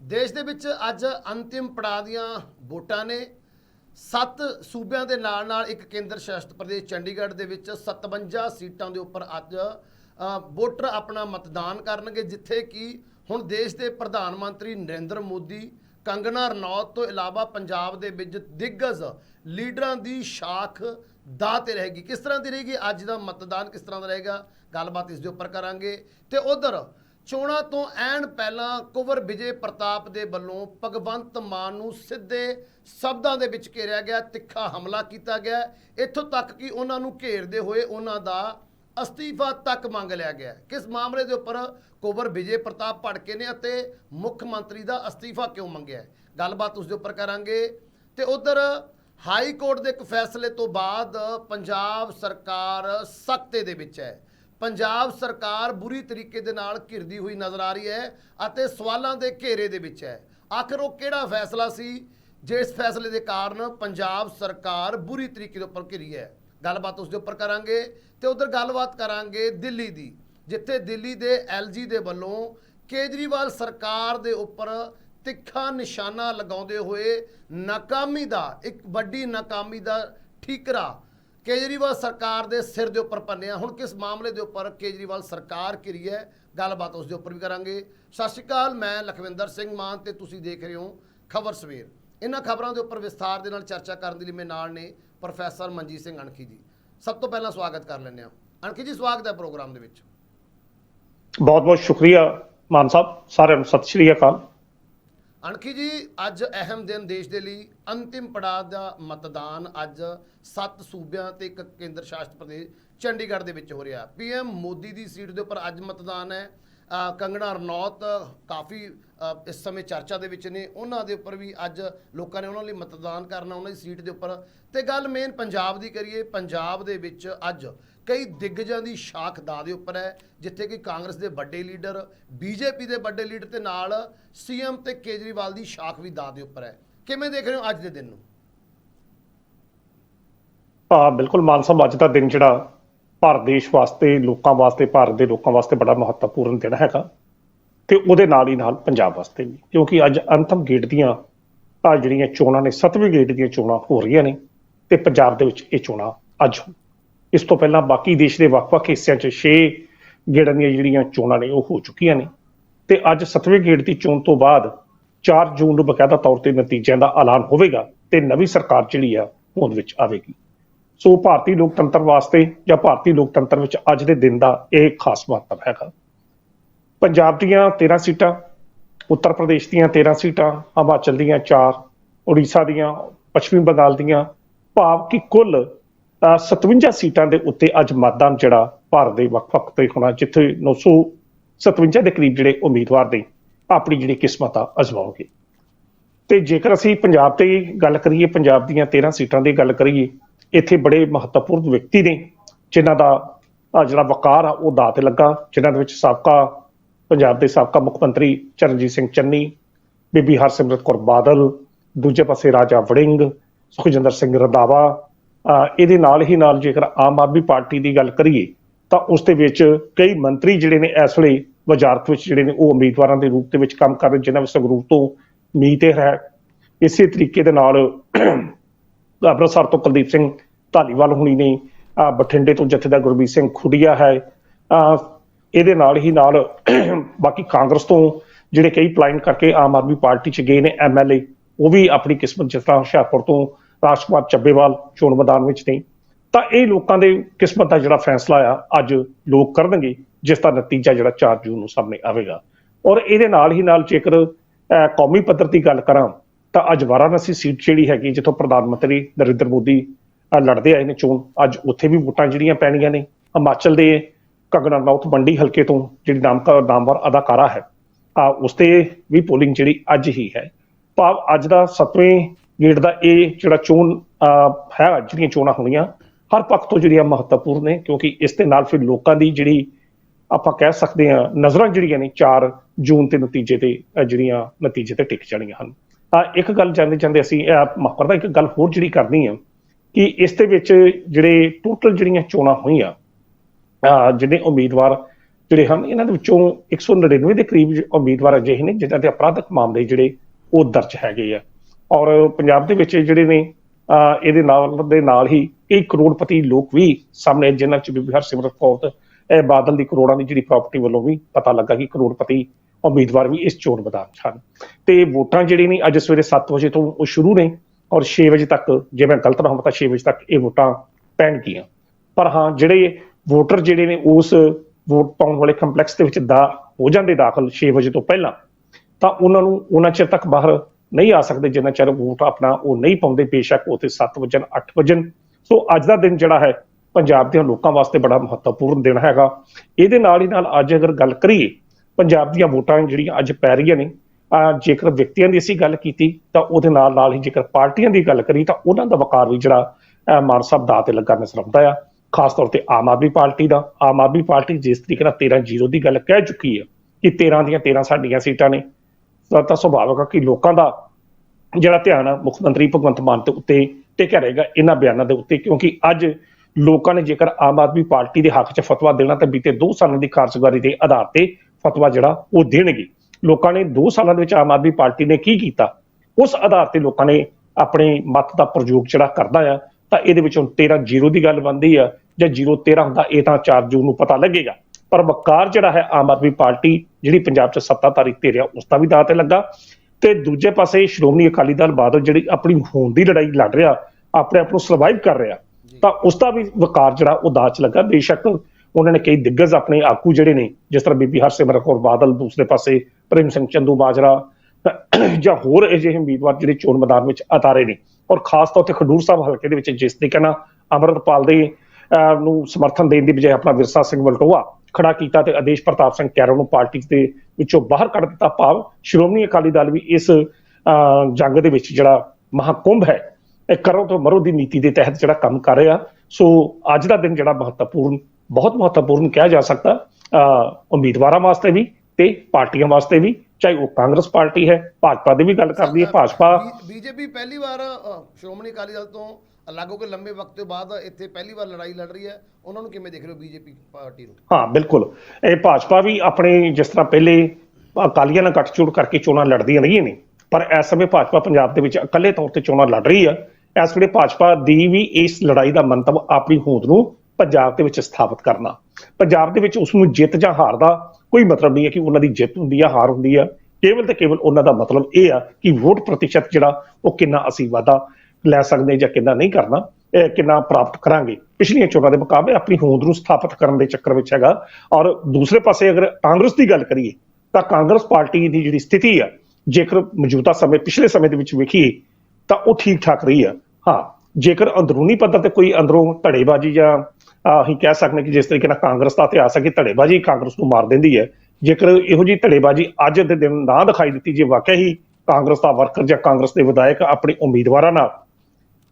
ਦੇਸ਼ ਦੇ ਵਿੱਚ ਅੱਜ ਅੰਤਿਮ ਪੜਾਅ ਦੀਆਂ ਵੋਟਾਂ ਨੇ। ਸੱਤ ਸੂਬਿਆਂ ਦੇ ਨਾਲ ਨਾਲ ਇੱਕ ਕੇਂਦਰ ਸ਼ਾਸਿਤ ਪ੍ਰਦੇਸ਼ ਚੰਡੀਗੜ੍ਹ ਦੇ ਵਿੱਚ 57 ਸੀਟਾਂ ਦੇ ਉੱਪਰ ਅੱਜ ਵੋਟਰ ਆਪਣਾ ਮਤਦਾਨ ਕਰਨਗੇ, ਜਿੱਥੇ ਕਿ ਹੁਣ ਦੇਸ਼ ਦੇ ਪ੍ਰਧਾਨ ਮੰਤਰੀ ਨਰਿੰਦਰ ਮੋਦੀ ਕੰਗਨਾ ਰਣੌਤ ਤੋਂ ਇਲਾਵਾ ਪੰਜਾਬ ਦੇ ਵਿੱਚ ਦਿੱਗਜ ਲੀਡਰਾਂ ਦੀ ਸ਼ਾਖ ਦਾ ਤੇ ਰਹੇਗੀ। ਕਿਸ ਤਰ੍ਹਾਂ ਦੀ ਰਹੇਗੀ? ਅੱਜ ਦਾ ਮਤਦਾਨ ਕਿਸ ਤਰ੍ਹਾਂ ਦਾ ਰਹੇਗਾ? ਗੱਲਬਾਤ ਇਸ ਦੇ ਉੱਪਰ ਕਰਾਂਗੇ। ਤੇ ਉਧਰ ਚੋਣਾਂ ਤੋਂ ਐਨ ਪਹਿਲਾਂ ਕੁਵਰ ਵਿਜੇ ਪ੍ਰਤਾਪ ਦੇ ਵੱਲੋਂ ਭਗਵੰਤ ਮਾਨ ਨੂੰ ਸਿੱਧੇ ਸ਼ਬਦਾਂ ਦੇ ਵਿੱਚ ਘੇਰਿਆ ਗਿਆ, ਤਿੱਖਾ ਹਮਲਾ ਕੀਤਾ ਗਿਆ। ਇੱਥੋਂ ਤੱਕ ਕਿ ਉਹਨਾਂ ਨੂੰ ਘੇਰਦੇ ਹੋਏ ਉਹਨਾਂ ਦਾ ਅਸਤੀਫਾ ਤੱਕ ਮੰਗ ਲਿਆ ਗਿਆ। ਕਿਸ ਮਾਮਲੇ ਦੇ ਉੱਪਰ ਕੁਵਰ ਵਿਜੇ ਪ੍ਰਤਾਪ ਭੜਕੇ ਨੇ ਅਤੇ ਮੁੱਖ ਮੰਤਰੀ ਦਾ ਅਸਤੀਫਾ ਕਿਉਂ ਮੰਗਿਆ? ਗੱਲਬਾਤ ਉਸ ਦੇ ਉੱਪਰ ਕਰਾਂਗੇ। ਤੇ ਉਧਰ ਹਾਈ ਕੋਰਟ ਦੇ ਇੱਕ ਫੈਸਲੇ ਤੋਂ ਬਾਅਦ ਪੰਜਾਬ ਸਰਕਾਰ ਸਖਤੇ ਦੇ ਵਿੱਚ ਹੈ। ਪੰਜਾਬ ਸਰਕਾਰ ਬੁਰੀ ਤਰੀਕੇ ਦੇ ਨਾਲ ਘਿਰਦੀ ਹੋਈ ਨਜ਼ਰ ਆ ਰਹੀ ਹੈ ਅਤੇ ਸਵਾਲਾਂ ਦੇ ਘੇਰੇ ਦੇ ਵਿੱਚ ਹੈ। ਆਖਰ ਉਹ ਕਿਹੜਾ ਫੈਸਲਾ ਸੀ ਜਿਸ ਫੈਸਲੇ ਦੇ ਕਾਰਨ ਪੰਜਾਬ ਸਰਕਾਰ ਬੁਰੀ ਤਰੀਕੇ ਦੇ ਉੱਪਰ ਘਿਰੀ ਹੈ? ਗੱਲਬਾਤ ਉਸ ਦੇ ਉੱਪਰ ਕਰਾਂਗੇ ਤੇ ਉਧਰ ਗੱਲਬਾਤ ਕਰਾਂਗੇ ਦਿੱਲੀ ਦੀ, ਜਿੱਥੇ ਦਿੱਲੀ ਦੇ ਐਲਜੀ ਦੇ ਵੱਲੋਂ ਕੇਜਰੀਵਾਲ ਸਰਕਾਰ ਦੇ ਉੱਪਰ ਤਿੱਖਾ ਨਿਸ਼ਾਨਾ ਲਗਾਉਂਦੇ ਹੋਏ ਨਾਕਾਮੀ ਦਾ, ਇੱਕ ਵੱਡੀ ਨਾਕਾਮੀ ਦਾ ਠੀਕਰਾ ਕੇਜਰੀਵਾਲ ਸਰਕਾਰ ਦੇ ਸਿਰ ਦੇ ਉੱਪਰ ਪੰਨਿਆ ਹੁਣ ਕਿਸ ਮਾਮਲੇ ਦੇ ਉੱਪਰ ਕੇਜਰੀਵਾਲ ਸਰਕਾਰ ਘਿਰੀ ਹੈ? ਗੱਲਬਾਤ ਉਸ ਦੇ ਉੱਪਰ ਵੀ ਕਰਾਂਗੇ। ਸਤਿ ਸ਼੍ਰੀ ਅਕਾਲ, ਮੈਂ ਲਖਵਿੰਦਰ ਸਿੰਘ ਮਾਨ ਤੇ ਤੁਸੀਂ ਦੇਖ ਰਹੇ ਹੋ ਖਬਰ ਸਵੇਰ। ਇਹਨਾਂ ਖਬਰਾਂ ਦੇ ਉੱਪਰ ਵਿਸਥਾਰ ਦੇ ਨਾਲ ਚਰਚਾ ਕਰਨ ਦੇ ਲਈ ਮੇਰੇ ਨਾਲ ਨੇ ਪ੍ਰੋਫੈਸਰ ਮਨਜੀਤ ਸਿੰਘ ਅਣਖੀ ਜੀ। ਸਭ ਤੋਂ ਪਹਿਲਾਂ ਸਵਾਗਤ ਕਰ ਲੈਂਦੇ ਹਾਂ। ਅਣਖੀ ਜੀ, ਸਵਾਗਤ ਹੈ ਪ੍ਰੋਗਰਾਮ ਦੇ ਵਿੱਚ। ਬਹੁਤ ਬਹੁਤ ਸ਼ੁਕਰੀਆ ਮਾਨ ਸਾਹਿਬ। ਸਾਰਿਆਂ ਨੂੰ ਸਤਿ ਸ਼੍ਰੀ ਅਕਾਲ। ਅਣਖੀ ਜੀ, ਅੱਜ ਅਹਿਮ ਦਿਨ ਦੇਸ਼ ਦੇ ਲਈ। ਅੰਤਿਮ ਪੜਾਅ ਦਾ ਮਤਦਾਨ ਅੱਜ ਸੱਤ ਸੂਬਿਆਂ ਤੇ ਇੱਕ ਕੇਂਦਰ ਸ਼ਾਸਿਤ ਪ੍ਰਦੇਸ਼, ਚੰਡੀਗੜ੍ਹ ਦੇ ਵਿੱਚ ਹੋ ਰਿਹਾ। ਪੀਐਮ ਮੋਦੀ ਦੀ ਸੀਟ ਦੇ ਉੱਪਰ ਅੱਜ ਮਤਦਾਨ ਹੈ। ਕੰਗਣਾ ਰਣੌਤ ਕਾਫੀ ਇਸ ਸਮੇਂ ਚਰਚਾ ਦੇ ਵਿੱਚ ਨੇ। ਉਹਨਾਂ ਦੇ ਉੱਪਰ ਵੀ ਅੱਜ ਲੋਕਾਂ ਨੇ ਉਹਨਾਂ ਲਈ ਮਤਦਾਨ ਕਰਨਾ, ਉਹਨਾਂ ਦੀ ਸੀਟ ਦੇ ਉੱਪਰ। ਤੇ ਗੱਲ ਮੇਨ ਪੰਜਾਬ ਦੀ ਕਰੀਏ। ਪੰਜਾਬ ਦੇ ਵਿੱਚ ਅੱਜ ਕਈ ਦਿੱਗਜਾਂ ਦੀ ਸ਼ਾਖ ਦਾ ਦੇ ਉੱਪਰ ਹੈ, ਜਿੱਥੇ ਕਿ ਕਾਂਗਰਸ ਦੇ ਵੱਡੇ ਲੀਡਰ, ਬੀਜੇਪੀ ਦੇ ਵੱਡੇ ਲੀਡਰ ਤੇ ਨਾਲ ਸੀਐਮ ਤੇ ਕੇਜਰੀਵਾਲ ਦੀ ਸ਼ਾਖ ਵੀ ਦਾ ਦੇ ਉੱਪਰ ਹੈ। ਕਿਵੇਂ ਦੇਖ ਰਹੇ ਹੋ ਅੱਜ ਦੇ ਦਿਨ ਨੂੰ? ਹਾਂ, ਬਿਲਕੁਲ ਮਾਨ ਸਾਹਿਬ ਅੱਜ ਦਾ ਦਿਨ ਜਿਹੜਾ ਭਾਰਤ ਦੇਸ਼ ਵਾਸਤੇ, ਲੋਕਾਂ ਵਾਸਤੇ, ਭਾਰਤ ਦੇ ਲੋਕਾਂ ਵਾਸਤੇ ਬੜਾ ਮਹੱਤਵਪੂਰਨ ਦਿਨ ਹੈਗਾ। ਤੇ ਉਹਦੇ ਨਾਲ ਹੀ ਨਾਲ ਪੰਜਾਬ ਵਾਸਤੇ ਵੀ, ਕਿਉਂਕਿ ਅੱਜ ਅੰਤਮ ਗੇਟ ਦੀਆਂ ਆ ਜਿਹੜੀਆਂ ਚੋਣਾਂ ਨੇ, ਸੱਤਵੇਂ ਗੇਟ ਦੀਆਂ ਚੋਣਾਂ ਹੋ ਰਹੀਆਂ ਨੇ, ਤੇ ਪੰਜਾਬ ਦੇ ਵਿੱਚ ਇਹ ਚੋਣਾਂ ਅੱਜ ਇਸ ਤੋਂ ਪਹਿਲਾਂ ਬਾਕੀ ਦੇਸ਼ ਦੇ ਵੱਖ-ਵੱਖ ਹਿੱਸਿਆਂ 'ਚ 6 ਗੇੜਾਂ ਦੀਆਂ ਜਿਹੜੀਆਂ ਚੋਣਾਂ ਨੇ, ਉਹ ਹੋ ਚੁੱਕੀਆਂ ਨੇ। ਤੇ ਅੱਜ ਸੱਤਵੇਂ ਗੇੜ ਦੀ ਚੋਣ ਤੋਂ ਬਾਅਦ 4 ਜੂਨ ਨੂੰ ਬਕਾਇਦਾ ਤੌਰ ਤੇ ਨਤੀਜਿਆਂ ਦਾ ਐਲਾਨ ਹੋਵੇਗਾ ਤੇ ਨਵੀਂ ਸਰਕਾਰ ਜਿਹੜੀ ਆ ਹੋਂਦ ਵਿੱਚ ਆਵੇਗੀ। ਸੋ ਭਾਰਤੀ ਲੋਕਤੰਤਰ ਵਾਸਤੇ ਜਾਂ ਭਾਰਤੀ ਲੋਕਤੰਤਰ ਵਿੱਚ ਅੱਜ ਦੇ ਦਿਨ ਦਾ ਇਹ ਖਾਸ ਮਹੱਤਵ ਹੈਗਾ। ਪੰਜਾਬ ਦੀਆਂ 13 ਸੀਟਾਂ, ਉੱਤਰ ਪ੍ਰਦੇਸ਼ ਦੀਆਂ 13 ਸੀਟਾਂ, ਹਿਮਾਚਲ ਦੀਆਂ 4 ਉੜੀਸਾ ਦੀਆਂ, ਪੱਛਮੀ ਬੰਗਾਲ ਦੀਆਂ, ਭਾਵ ਕਿ ਕੁੱਲ 57 ਸੀਟਾਂ ਦੇ ਉੱਤੇ ਅੱਜ ਮਤਦਾਨ ਜਿਹੜਾ ਭਾਰਤ ਦੇ ਵੱਖ-ਵੱਖ ਤੇ ਹੋਣਾ, ਜਿੱਥੇ 957 ਦੇ ਕਰੀਬ ਜਿਹੜੇ ਉਮੀਦਵਾਰ ਨੇ, ਆਪਣੀ ਜਿਹੜੀ ਕਿਸਮਤ ਆ, ਅਜ਼ਮਾਉਣਗੇ। ਤੇ ਜੇਕਰ ਅਸੀਂ ਪੰਜਾਬ ਤੇ ਗੱਲ ਕਰੀਏ, ਪੰਜਾਬ ਦੀਆਂ 13 ਸੀਟਾਂ ਦੀ ਗੱਲ ਕਰੀਏ, ਇੱਥੇ ਬੜੇ ਮਹੱਤਵਪੂਰਨ ਵਿਅਕਤੀ ਨੇ, ਜਿਨ੍ਹਾਂ ਦਾ ਜਿਹੜਾ ਵਕਾਰ ਆ, ਉਹ ਦਾਅ ਤੇ ਲੱਗਾ, ਜਿਨ੍ਹਾਂ ਦੇ ਵਿੱਚ ਸਾਬਕਾ, ਪੰਜਾਬ ਦੇ ਸਾਬਕਾ ਮੁੱਖ ਮੰਤਰੀ ਚਰਨਜੀਤ ਸਿੰਘ ਚੰਨੀ, ਬੀਬੀ ਹਰਸਿਮਰਤ ਕੌਰ ਬਾਦਲ, ਦੂਜੇ ਪਾਸੇ ਰਾਜਾ ਵੜਿੰਗ, ਸੁਖਜਿੰਦਰ ਸਿੰਘ ਰੰਧਾਵਾ ਇਹਦੇ ਨਾਲ ਹੀ ਨਾਲ ਜੇਕਰ ਆਮ ਆਦਮੀ ਪਾਰਟੀ ਦੀ ਗੱਲ ਕਰੀਏ, ਤਾਂ ਉਸ ਦੇ ਵਿੱਚ ਕਈ ਮੰਤਰੀ ਜਿਹੜੇ ਨੇ ਇਸ ਵੇਲੇ ਵਜ਼ਾਰਤ ਵਿੱਚ ਜਿਹੜੇ ਨੇ ਉਹ ਉਮੀਦਵਾਰਾਂ ਦੇ ਰੂਪ ਦੇ ਵਿੱਚ ਕੰਮ ਕਰ ਰਹੇ, ਜਿਨ੍ਹਾਂ ਵਿੱਚ ਸੰਗਰੂਰ ਤੋਂ ਮੀਤ ਹੈ। ਇਸੇ ਤਰੀਕੇ ਦੇ ਨਾਲ ਅੰਮ੍ਰਿਤਸਰ ਤੋਂ ਕੁਲਦੀਪ ਸਿੰਘ ਧਾਲੀਵਾਲ ਹੁਣੀ ਨੇ ਬਠਿੰਡੇ ਤੋਂ ਜਥੇਦਾਰ ਗੁਰਬੀਰ ਸਿੰਘ ਖੁੱਡੀਆ ਹੈ। ਅਹ ਇਹਦੇ ਨਾਲ ਹੀ ਨਾਲ ਬਾਕੀ ਕਾਂਗਰਸ ਤੋਂ ਜਿਹੜੇ ਕਈ ਪਲਾਈਨ ਕਰਕੇ ਆਮ ਆਦਮੀ ਪਾਰਟੀ ਚ ਗਏ ਨੇ ਐਮਐਲਏ ਉਹ ਵੀ ਆਪਣੀ ਕਿਸਮਤ ਜਿਸ ਤਰ੍ਹਾਂ ਹੁਸ਼ਿਆਰਪੁਰ ਤੋਂ ਰਾਜਕੁਮਾਰ ਚੱਬੇਵਾਲ ਚੋਣ ਮੈਦਾਨ ਵਿੱਚ ਨਹੀਂ ਤਾਂ ਇਹ ਲੋਕਾਂ ਦੇ ਕਿਸਮਤ ਦਾ ਜਿਹੜਾ ਫੈਸਲਾ ਆ, ਅੱਜ ਲੋਕ ਕਰਨਗੇ, ਜਿਸ ਦਾ ਨਤੀਜਾ ਜਿਹੜਾ 4 ਜੂਨ ਨੂੰ ਸਾਹਮਣੇ ਆਵੇਗਾ। ਔਰ ਇਹਦੇ ਨਾਲ ਹੀ ਨਾਲ ਜੇਕਰ ਕੌਮੀ ਪੱਧਰ ਦੀ ਗੱਲ ਕਰਾਂ, ਤਾਂ ਅੱਜ ਵਾਰਾਣਸੀ ਸੀਟ ਜਿਹੜੀ ਹੈਗੀ, ਜਿੱਥੋਂ ਪ੍ਰਧਾਨ ਮੰਤਰੀ ਨਰਿੰਦਰ ਮੋਦੀ ਲੜਦੇ ਆਏ ਨੇ ਚੋਣ, ਅੱਜ ਉੱਥੇ ਵੀ ਵੋਟਾਂ ਜਿਹੜੀਆਂ ਪੈਣੀਆਂ ਨੇ। ਹਿਮਾਚਲ ਦੇ ਕਗਨਾ ਨਾਉਥ ਮੰਡੀ ਹਲਕੇ ਤੋਂ ਜਿਹੜੀ ਨਾਮਕਾ, ਨਾਮਵਰ ਅਦਾਕਾਰਾ ਹੈ ਆ ਉਸ ਤੇ ਵੀ ਪੋਲਿੰਗ ਜਿਹੜੀ ਅੱਜ ਹੀ ਹੈ। ਭਾਵ ਅੱਜ ਦਾ 7ਵੇਂ ਗੇਟ ਦਾ ਇਹ ਜਿਹੜਾ ਚੋਣ ਹੈ ਜਿਹੜੀਆਂ ਚੋਣਾਂ ਹੋਣੀਆਂ ਹਰ ਪੱਖ ਤੋਂ ਜਿਹੜੀਆਂ ਮਹੱਤਵਪੂਰਨ ਨੇ, ਕਿਉਂਕਿ ਇਸ ਦੇ ਨਾਲ ਫਿਰ ਲੋਕਾਂ ਦੀ ਜਿਹੜੀ ਆਪਾਂ ਕਹਿ ਸਕਦੇ ਹਾਂ, ਨਜ਼ਰਾਂ ਜਿਹੜੀਆਂ ਨੇ 4 ਜੂਨ ਤੇ ਨਤੀਜੇ ਤੇ ਜਿਹੜੀਆਂ ਨਤੀਜੇ ਤੇ ਟਿਕ ਜਾਣੀਆਂ ਹਨ। ਆ ਇੱਕ ਗੱਲ ਜਾਂਦੇ ਜਾਂਦੇ ਅਸੀਂ ਮਾਫ ਦਾ ਇੱਕ ਗੱਲ ਹੋਰ ਜਿਹੜੀ ਕਰਨੀ ਹੈ, ਕਿ ਇਸ ਦੇ ਵਿੱਚ ਜਿਹੜੇ ਟੋਟਲ ਜਿਹੜੀਆਂ ਚੋਣਾਂ ਹੋਈਆਂ ਜਿਹੜੇ ਉਮੀਦਵਾਰ ਜਿਹੜੇ ਹਨ, ਇਹਨਾਂ ਦੇ ਵਿੱਚੋਂ 199 ਦੇ ਕਰੀਬ ਉਮੀਦਵਾਰ ਅਜਿਹੇ ਨੇ, ਜਿਨ੍ਹਾਂ ਦੇ ਅਪਰਾਧਕ ਮਾਮਲੇ ਜਿਹੜੇ ਉਹ ਦਰਜ ਹੈਗੇ ਆ। ਔਰ ਪੰਜਾਬ ਦੇ ਵਿੱਚ ਜਿਹੜੇ ਨੇ ਅਹ ਇਹਦੇ ਨਾਲ, ਦੇ ਨਾਲ ਹੀ ਕਈ ਕਰੋੜਪਤੀ ਲੋਕ ਵੀ ਸਾਹਮਣੇ ਜਿਨ੍ਹਾਂ ਚ ਬੀਬੀ ਹਰਸਿਮਰਤ ਕੌਰ ਇਹ ਬਾਦਲ ਦੀ ਕਰੋੜਾਂ ਦੀ ਜਿਹੜੀ ਪ੍ਰਾਪਰਟੀ ਵੱਲੋਂ ਵੀ ਪਤਾ ਲੱਗਾ ਕਿ ਕਰੋੜਪਤੀ ਉਮੀਦਵਾਰ ਵੀ ਇਸ ਚੋਣ ਮੈਦਾਨ 'ਚ ਹਨ। ਤੇ ਵੋਟਾਂ ਜਿਹੜੀ ਨੇ, ਅੱਜ ਸਵੇਰੇ 7 ਵਜੇ ਤੋਂ ਉਹ ਸ਼ੁਰੂ ਨੇ ਔਰ 6 ਵਜੇ ਤੱਕ, ਜੇ ਮੈਂ ਗਲਤ ਨਾ ਹੋਵਾਂ ਤਾਂ 6 ਵਜੇ ਤੱਕ ਇਹ ਵੋਟਾਂ ਪੈਣਗੀਆਂ। ਪਰ ਹਾਂ, ਜਿਹੜੇ ਵੋਟਰ ਜਿਹੜੇ ਨੇ, ਉਸ ਵੋਟ ਪਾਉਣ ਵਾਲੇ ਕੰਪਲੈਕਸ ਦੇ ਵਿੱਚ ਦਾ, ਹੋ ਜਾਂਦੇ ਦਾਖਲ 6 ਵਜੇ ਤੋਂ ਪਹਿਲਾਂ, ਤਾਂ ਉਹਨਾਂ ਨੂੰ, ਉਹਨਾਂ ਚਿਰ ਤੱਕ ਬਾਹਰ ਨਹੀਂ ਆ ਸਕਦੇ, ਜਿੰਨਾ ਚਿਰ ਵੋਟ ਆਪਣਾ ਉਹ ਨਹੀਂ ਪਾਉਂਦੇ, ਬੇਸ਼ੱਕ ਉਹ ਤੇ 7 ਵਜਣ 8 ਵਜਣ। ਸੋ ਅੱਜ ਦਾ ਦਿਨ ਜਿਹੜਾ ਹੈ, ਪੰਜਾਬ ਦੇ ਲੋਕਾਂ ਵਾਸਤੇ ਬੜਾ ਮਹੱਤਵਪੂਰਨ ਦਿਨ ਹੈਗਾ। ਇਹਦੇ ਨਾਲ ਹੀ ਨਾਲ ਅੱਜ ਅਗਰ ਗੱਲ ਕਰੀਏ, ਪੰਜਾਬ ਦੀਆਂ ਵੋਟਾਂ ਜਿਹੜੀਆਂ ਅੱਜ ਪੈ ਰਹੀਆਂ ਨੇ ਜੇਕਰ ਵਿਅਕਤੀਆਂ ਦੀ ਅਸੀਂ ਗੱਲ ਕੀਤੀ, ਤਾਂ ਉਹਦੇ ਨਾਲ ਨਾਲ ਹੀ ਜੇਕਰ ਪਾਰਟੀਆਂ ਦੀ ਗੱਲ ਕਰੀ ਤਾਂ ਉਹਨਾਂ ਦਾ ਵਕਾਰ ਵੀ ਜਿਹੜਾ, ਅਹ ਮਾਨ ਸਾਹਿਬ ਦਾ ਤੇ ਲੱਗਾ ਨਜ਼ਰ ਆਉਂਦਾ ਆ। ਖਾਸ ਤੌਰ ਤੇ ਆਮ ਆਦਮੀ ਪਾਰਟੀ ਦਾ। ਆਮ ਆਦਮੀ ਪਾਰਟੀ ਜਿਸ ਤਰੀਕੇ ਨਾਲ 13 ਜ਼ੀਰੋ ਦੀ ਗੱਲ ਕਹਿ ਚੁੱਕੀ ਹੈ, ਕਿ 13 ਦੀਆਂ 13 ਸਾਡੀਆਂ ਸੀਟਾਂ ਨੇ ਤਾਂ ਸੁਭਾਵਿਕ ਆ ਕਿ ਲੋਕਾਂ ਦਾ ਜਿਹੜਾ ਧਿਆਨ ਆ ਮੁੱਖ ਮੰਤਰੀ ਭਗਵੰਤ ਮਾਨ ਦੇ ਉੱਤੇ ਟਿਕਿਆ ਰਹੇਗਾ, ਇਹਨਾਂ ਬਿਆਨਾਂ ਦੇ ਉੱਤੇ, ਕਿਉਂਕਿ ਅੱਜ ਲੋਕਾਂ ਨੇ ਜੇਕਰ ਆਮ ਆਦਮੀ ਪਾਰਟੀ ਦੇ ਹੱਕ 'ਚ ਫਤਵਾ ਦੇਣਾ ਤਾਂ ਬੀਤੇ 2 ਸਾਲਾਂ ਦੀ ਕਾਰਜਕਾਰੀ ਦੇ ਆਧਾਰ ਤੇ ਫਤਵਾ ਜਿਹੜਾ ਉਹ ਦੇਣਗੇ। ਲੋਕਾਂ ਨੇ 2 ਸਾਲਾਂ ਦੇ ਵਿੱਚ ਆਮ ਆਦਮੀ ਪਾਰਟੀ ਨੇ ਕੀ ਕੀਤਾ? ਉਸ ਆਧਾਰ ਤੇ ਲੋਕਾਂ ਨੇ ਆਪਣੇ ਮਤ ਦਾ ਪ੍ਰਯੋਗ ਜਿਹੜਾ ਕਰਦਾ ਆ, ਤਾਂ ਇਹਦੇ ਵਿੱਚ ਹੁਣ 13 ਜ਼ੀਰੋ ਦੀ ਗੱਲ ਬਣਦੀ ਆ, ਜਾਂ 0 13 ਹੁੰਦਾ, ਇਹ ਤਾਂ 4 ਜੂਨ ਨੂੰ ਪਤਾ ਲੱਗੇਗਾ। ਪਰ ਵਕਾਰ ਜਿਹੜਾ ਹੈ ਆਮ ਆਦਮੀ ਪਾਰਟੀ ਜਿਹੜੀ ਪੰਜਾਬ 'ਚ ਸੱਤਾਧਾਰੀ ਧਿਰ ਆ ਉਸ ਦਾ ਵੀ ਦਾਅ ਤੇ ਲੱਗਾ। ਤੇ ਦੂਜੇ ਪਾਸੇ ਸ਼੍ਰੋਮਣੀ ਅਕਾਲੀ ਦਲ ਬਾਦਲ ਜਿਹੜੀ ਆਪਣੀ ਹੋਂਦ ਦੀ ਲੜਾਈ ਲੜ ਰਿਹਾ ਆਪਣੇ ਆਪ ਨੂੰ ਸਰਵਾਈਵ ਕਰ ਰਿਹਾ ਤਾਂ ਉਸ ਦਾ ਵੀ ਵਕਾਰ ਜਿਹੜਾ ਉਹ ਦਾਅ 'ਚ ਲੱਗਾ। ਬੇਸ਼ੱਕ ਉਹਨਾਂ ਨੇ ਕਈ ਦਿੱਗਜ ਆਪਣੇ ਆਗੂ ਜਿਹੜੇ ਨੇ ਜਿਸ ਤਰ੍ਹਾਂ ਬੀਬੀ ਹਰਸਿਮਰਤ ਕੌਰ ਬਾਦਲ ਦੂਸਰੇ ਪਾਸੇ ਪ੍ਰੇਮ ਸਿੰਘ ਚੰਦੂ ਮਾਜਰਾ ਜਾਂ ਹੋਰ ਅਜਿਹੇ ਉਮੀਦਵਾਰ ਜਿਹੜੇ ਚੋਣ ਮੈਦਾਨ ਵਿੱਚ ਉਤਾਰੇ ਨੇ। ਔਰ ਖਾਸ ਤੌਰ ਤੇ ਖਡੂਰ ਸਾਹਿਬ ਹਲਕੇ ਦੇ ਵਿੱਚ ਜਿਸ ਤਰੀਕੇ ਨਾਲ ਅਮਰਤਪਾਲ ਦੇ ਨੂੰ ਸਮਰਥਨ ਦੇਣ ਦੀ ਬਜਾਏ ਆਪਣਾ ਵਿਰਸਾ ਸਿੰਘ ਵਲਟੋਆ ਖੜਾ ਕੀਤਾ ਤੇ ਆਦੇਸ਼ ਪ੍ਰਤਾਪ ਸਿੰਘ ਕੈਰੋਂ ਨੂੰ ਪਾਰਟੀ ਦੇ ਵਿੱਚੋਂ ਬਾਹਰ ਕੱਢ ਦਿੱਤਾ ਭਾਵ ਸ਼੍ਰੋਮਣੀ ਅਕਾਲੀ ਦਲ ਵੀ ਇਸ ਜੰਗ ਦੇ ਵਿੱਚ ਜਿਹੜਾ ਮਹਾਕੁੰਭ ਹੈ ਇਹ ਕਰੋ ਤੋਂ ਮਰੋ ਦੀ ਨੀਤੀ ਦੇ ਤਹਿਤ ਜਿਹੜਾ ਕੰਮ ਕਰ ਰਿਹਾ। ਸੋ ਅੱਜ ਦਾ ਦਿਨ ਜਿਹੜਾ ਮਹੱਤਵਪੂਰਨ ਬਹੁਤ ਮਹੱਤਵਪੂਰਨ ਕਿਹਾ ਜਾ ਸਕਦਾ ਉਮੀਦਵਾਰਾਂ ਵਾਸਤੇ ਵੀ ਤੇ ਪਾਰਟੀਆਂ ਵਾਸਤੇ ਵੀ ਚਾਹੇ ਉਹ ਕਾਂਗਰਸ ਪਾਰਟੀ ਹੈ ਭਾਜਪਾ ਦੀ ਵੀ ਗੱਲ ਕਰਦੀ ਹੈ ਭਾਜਪਾ ਬੀਜੇਪੀ ਪਹਿਲੀ ਵਾਰ ਸ਼੍ਰੋਮਣੀ ਅਕਾਲੀ ਦਲ ਤੋਂ ਅਲੱਗ ਹੋ ਲੰਬੇ ਵਕਤ ਤੋਂ ਬਾਅਦ ਇੱਥੇ ਪਹਿਲੀ ਵਾਰ ਲੜਾਈ ਲੜ ਰਹੀ ਹੈ। ਉਹਨਾਂ ਨੂੰ ਕਿਵੇਂ ਦੇਖ ਰਹੇ ਹੋ ਬੀਜੇਪੀ ਪਾਰਟੀ ਨੂੰ? ਹਾਂ, ਬਿਲਕੁਲ। ਇਹ ਭਾਜਪਾ ਵੀ ਆਪਣੇ ਜਿਸ ਤਰ੍ਹਾਂ ਪਹਿਲੇ ਅਕਾਲੀਆਂ ਨਾਲ ਗੱਠਜੋੜ ਕਰਕੇ ਚੋਣਾਂ ਲੜਦੀਆਂ ਰਹੀਆਂ ਨੇ, ਪਰ ਇਸ ਸਮੇਂ ਭਾਜਪਾ ਪੰਜਾਬ ਦੇ ਵਿੱਚ ਇਕੱਲੇ ਤੌਰ ਤੇ ਚੋਣਾਂ ਲੜ ਰਹੀ ਆ। ਇਸ ਵੇਲੇ ਭਾਜਪਾ ਦੀ ਵੀ ਇਸ ਲੜਾਈ ਦਾ ਮੰਤਵ ਆਪਣੀ ਹੋਂਦ ਨੂੰ ਪੰਜਾਬ ਦੇ ਵਿੱਚ ਸਥਾਪਿਤ ਕਰਨਾ। ਪੰਜਾਬ ਦੇ ਵਿੱਚ ਉਸ ਨੂੰ ਜਿੱਤ ਜਾਂ ਹਾਰ ਦਾ ਕੋਈ ਮਤਲਬ ਨਹੀਂ ਹੈ ਕਿ ਉਹਨਾਂ ਦੀ ਜਿੱਤ ਹੁੰਦੀ ਆ, ਹਾਰ ਹੁੰਦੀ ਆ। ਕੇਵਲ ਤੇ ਕੇਵਲ ਉਹਨਾਂ ਦਾ ਮਤਲਬ ਇਹ ਆ ਕਿ ਵੋਟ ਪ੍ਰਤੀਸ਼ਤ ਜਿਹੜਾ ਉਹ ਕਿੰਨਾ ਅਸੀਂ ਵਾਧਾ ਲੈ ਸਕਦੇ ਜਾਂ ਕਿੰਨਾ ਨਹੀਂ ਕਰਨਾ ਕਿੰਨਾ ਪ੍ਰਾਪਤ ਕਰਾਂਗੇ। ਪਿਛਲੀਆਂ ਚੋਣਾਂ ਦੇ ਮੁਕਾਬਲੇ ਆਪਣੀ ਹੋਂਦ ਨੂੰ ਸਥਾਪਿਤ ਕਰਨ ਦੇ ਚੱਕਰ ਵਿੱਚ ਹੈਗਾ। ਔਰ ਦੂਸਰੇ ਪਾਸੇ ਅਗਰ ਕਾਂਗਰਸ ਦੀ ਗੱਲ ਕਰੀਏ, ਤਾਂ ਕਾਂਗਰਸ ਪਾਰਟੀ ਦੀ ਜਿਹੜੀ ਸਥਿਤੀ ਆ, ਜੇਕਰ ਮੌਜੂਦਾ ਸਮੇਂ, ਪਿਛਲੇ ਸਮੇਂ ਦੇ ਵਿੱਚ ਵੇਖੀਏ, ਤਾਂ ਉਹ ਠੀਕ ਠਾਕ ਰਹੀ ਆ। ਹਾਂ, ਜੇਕਰ ਅੰਦਰੂਨੀ ਪੱਧਰ ਤੇ ਕੋਈ ਅੰਦਰੋਂ ਧੜੇਬਾਜ਼ੀ ਜਾਂ ਅਸੀਂ ਕਹਿ ਸਕਦੇ ਕਿ ਜਿਸ ਤਰੀਕੇ ਨਾਲ ਕਾਂਗਰਸ ਦਾ ਇਤਿਹਾਸ ਹੈ ਕਿ ਧੜੇਬਾਜ਼ੀ ਕਾਂਗਰਸ ਨੂੰ ਮਾਰ ਦਿੰਦੀ ਹੈ, ਜੇਕਰ ਇਹੋ ਜੀ ਧੜੇਬਾਜ਼ੀ ਅੱਜ ਦੇ ਦਿਨ ਨਾ ਦਿਖਾਈ ਦਿੱਤੀ, ਜੇ ਵਾਕਿਆ ਹੀ ਕਾਂਗਰਸ ਦਾ ਵਰਕਰ ਜਾਂ ਕਾਂਗਰਸ ਦੇ ਵਿਧਾਇਕ ਆਪਣੇ ਉਮੀਦਵਾਰਾਂ ਨਾਲ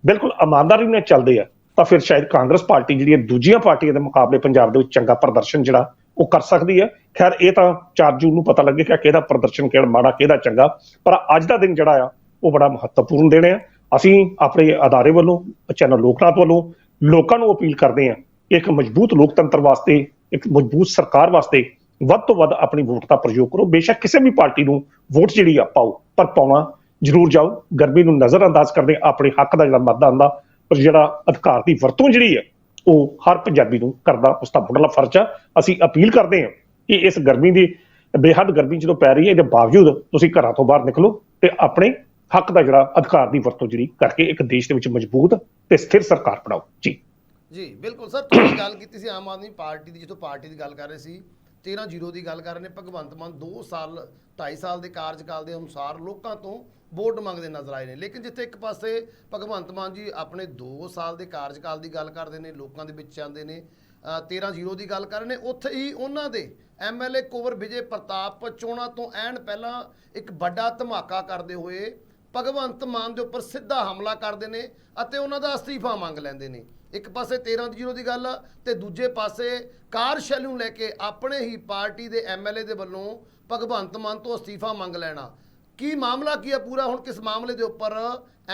ਬਿਲਕੁਲ ਇਮਾਨਦਾਰੀ ਨਾਲ ਚੱਲਦੇ ਆ, ਤਾਂ ਫਿਰ ਸ਼ਾਇਦ ਕਾਂਗਰਸ ਪਾਰਟੀ ਜਿਹੜੀ ਹੈ, ਦੂਜੀਆਂ ਪਾਰਟੀਆਂ ਦੇ ਮੁਕਾਬਲੇ ਪੰਜਾਬ ਦੇ ਵਿੱਚ ਚੰਗਾ ਪ੍ਰਦਰਸ਼ਨ ਜਿਹੜਾ, ਉਹ ਕਰ ਸਕਦੀ ਹੈ। ਖੈਰ, ਇਹ ਤਾਂ 4 ਜੂਨ ਨੂੰ ਪਤਾ ਲੱਗੇਗਾ ਕਿਹਦਾ ਪ੍ਰਦਰਸ਼ਨ ਕਿਹੜਾ ਮਾੜਾ, ਕਿਹਦਾ ਚੰਗਾ, ਪਰ ਅੱਜ ਦਾ ਦਿਨ ਜਿਹੜਾ ਆ, ਉਹ ਬੜਾ ਮਹੱਤਵਪੂਰਨ ਦਿਨ ਆ। ਅਸੀਂ ਆਪਣੇ ਅਦਾਰੇ ਵੱਲੋਂ, ਚੈਨਲ ਲੋਕਨਾਥ ਵੱਲੋਂ ਲੋਕਾਂ ਨੂੰ ਅਪੀਲ ਕਰਦੇ ਹਾਂ ਕਿ ਇੱਕ ਮਜ਼ਬੂਤ ਲੋਕਤੰਤਰ ਵਾਸਤੇ, ਇੱਕ ਮਜ਼ਬੂਤ ਸਰਕਾਰ ਵਾਸਤੇ ਵੱਧ ਤੋਂ ਵੱਧ ਆਪਣੀ ਵੋਟ ਦਾ ਪ੍ਰਯੋਗ ਕਰੋ। ਬੇਸ਼ੱਕ ਕਿਸੇ ਵੀ ਪਾਰਟੀ ਨੂੰ ਵੋਟ ਜਿਹੜੀ ਆ, ਪਾਓ, ਪਰ ਪਾਉਣਾ ਜ਼ਰੂਰ ਜਾਓ, ਗਰਮੀ ਨੂੰ ਨਜ਼ਰਅੰਦਾਜ਼ ਕਰਦੇ, ਆਪਣੇ ਹੱਕ ਦਾ ਜਿਹੜਾ ਮਤਦਾਨ ਦਾ ਪਰ ਜਿਹੜਾ ਅਧਿਕਾਰ ਦੀ ਵਰਤੋਂ ਜਿਹੜੀ ਹੈ, ਉਹ ਹਰ ਪੰਜਾਬੀ ਨੂੰ ਕਰਦਾ, ਉਸ ਦਾ ਮੁੱਢਲਾ ਫਰਜ਼ ਆ। ਅਸੀਂ ਅਪੀਲ ਕਰਦੇ ਹਾਂ ਕਿ ਇਸ ਗਰਮੀ ਦੀ, ਬੇਹੱਦ ਗਰਮੀ ਜਦੋਂ ਪੈ ਰਹੀ ਹੈ, ਇਹਦੇ ਬਾਵਜੂਦ ਤੁਸੀਂ ਘਰਾਂ ਤੋਂ ਬਾਹਰ ਨਿਕਲੋ ਤੇ ਆਪਣੇ ਹੱਕ ਦਾ ਜਿਹੜਾ ਅਧਿਕਾਰ ਦੀ ਵਰਤੋਂ ਜਿਹੜੀ ਕਰਕੇ ਇੱਕ ਦੇਸ਼ ਦੇ ਵਿੱਚ ਮਜ਼ਬੂਤ ਤੇ ਸਥਿਰ ਸਰਕਾਰ ਬਣਾਓ। ਜੀ। ਜੀ, ਬਿਲਕੁਲ ਸਰ, ਤੁਸੀਂ ਗੱਲ ਕੀਤੀ ਸੀ ਆਮ ਆਦਮੀ ਪਾਰਟੀ ਦੀ ਜਦੋਂ ਪਾਰਟੀ ਦੀ ਗੱਲ ਕਰ ਰਹੇ ਸੀ 13 ਜ਼ੀਰੋ ਦੀ ਗੱਲ ਕਰ ਰਹੇ ਨੇ। ਭਗਵੰਤ ਮਾਨ 2 ਸਾਲ 2.5 ਸਾਲ ਦੇ ਕਾਰਜਕਾਲ ਦੇ ਅਨੁਸਾਰ ਲੋਕਾਂ ਤੋਂ ਵੋਟ ਮੰਗਦੇ ਨਜ਼ਰ ਆਏ ਨੇ। ਲੇਕਿਨ ਜਿੱਥੇ ਇੱਕ ਪਾਸੇ ਭਗਵੰਤ ਮਾਨ ਜੀ ਆਪਣੇ 2 ਸਾਲ ਦੇ ਕਾਰਜਕਾਲ ਦੀ ਗੱਲ ਕਰਦੇ ਨੇ ਲੋਕਾਂ ਦੇ ਵਿੱਚ ਆਉਂਦੇ ਨੇ ਅ, 13 ਜ਼ੀਰੋ ਦੀ ਗੱਲ ਕਰ ਰਹੇ ਨੇ ਉੱਥੇ ਹੀ ਉਹਨਾਂ ਦੇ ਐਮਐਲਏ ਕੁਵਰ ਵਿਜੇ ਪ੍ਰਤਾਪ ਚੋਣਾਂ ਤੋਂ ਐਨ ਪਹਿਲਾਂ ਇੱਕ ਵੱਡਾ ਧਮਾਕਾ ਕਰਦੇ ਹੋਏ ਭਗਵੰਤ ਮਾਨ ਦੇ ਉੱਪਰ ਸਿੱਧਾ ਹਮਲਾ ਕਰਦੇ ਨੇ ਅਤੇ ਉਹਨਾਂ ਦਾ ਅਸਤੀਫਾ ਮੰਗ ਲੈਂਦੇ ਨੇ। ਇੱਕ ਪਾਸੇ 13 ਜ਼ੀਰੋ ਦੀ ਗੱਲ ਆ ਤੇ ਦੂਜੇ ਪਾਸੇ ਕਾਰਜਸ਼ੈਲੀ ਨੂੰ ਲੈ ਕੇ ਆਪਣੇ ਹੀ ਪਾਰਟੀ ਦੇ ਐਮਐਲਏ ਦੇ ਵੱਲੋਂ ਭਗਵੰਤ ਮਾਨ ਤੋਂ ਅਸਤੀਫਾ ਮੰਗ ਲੈਣਾ। ਕੀ ਮਾਮਲਾ ਕੀ ਹੈ ਪੂਰਾ? ਹੁਣ ਕਿਸ ਮਾਮਲੇ ਦੇ ਉੱਪਰ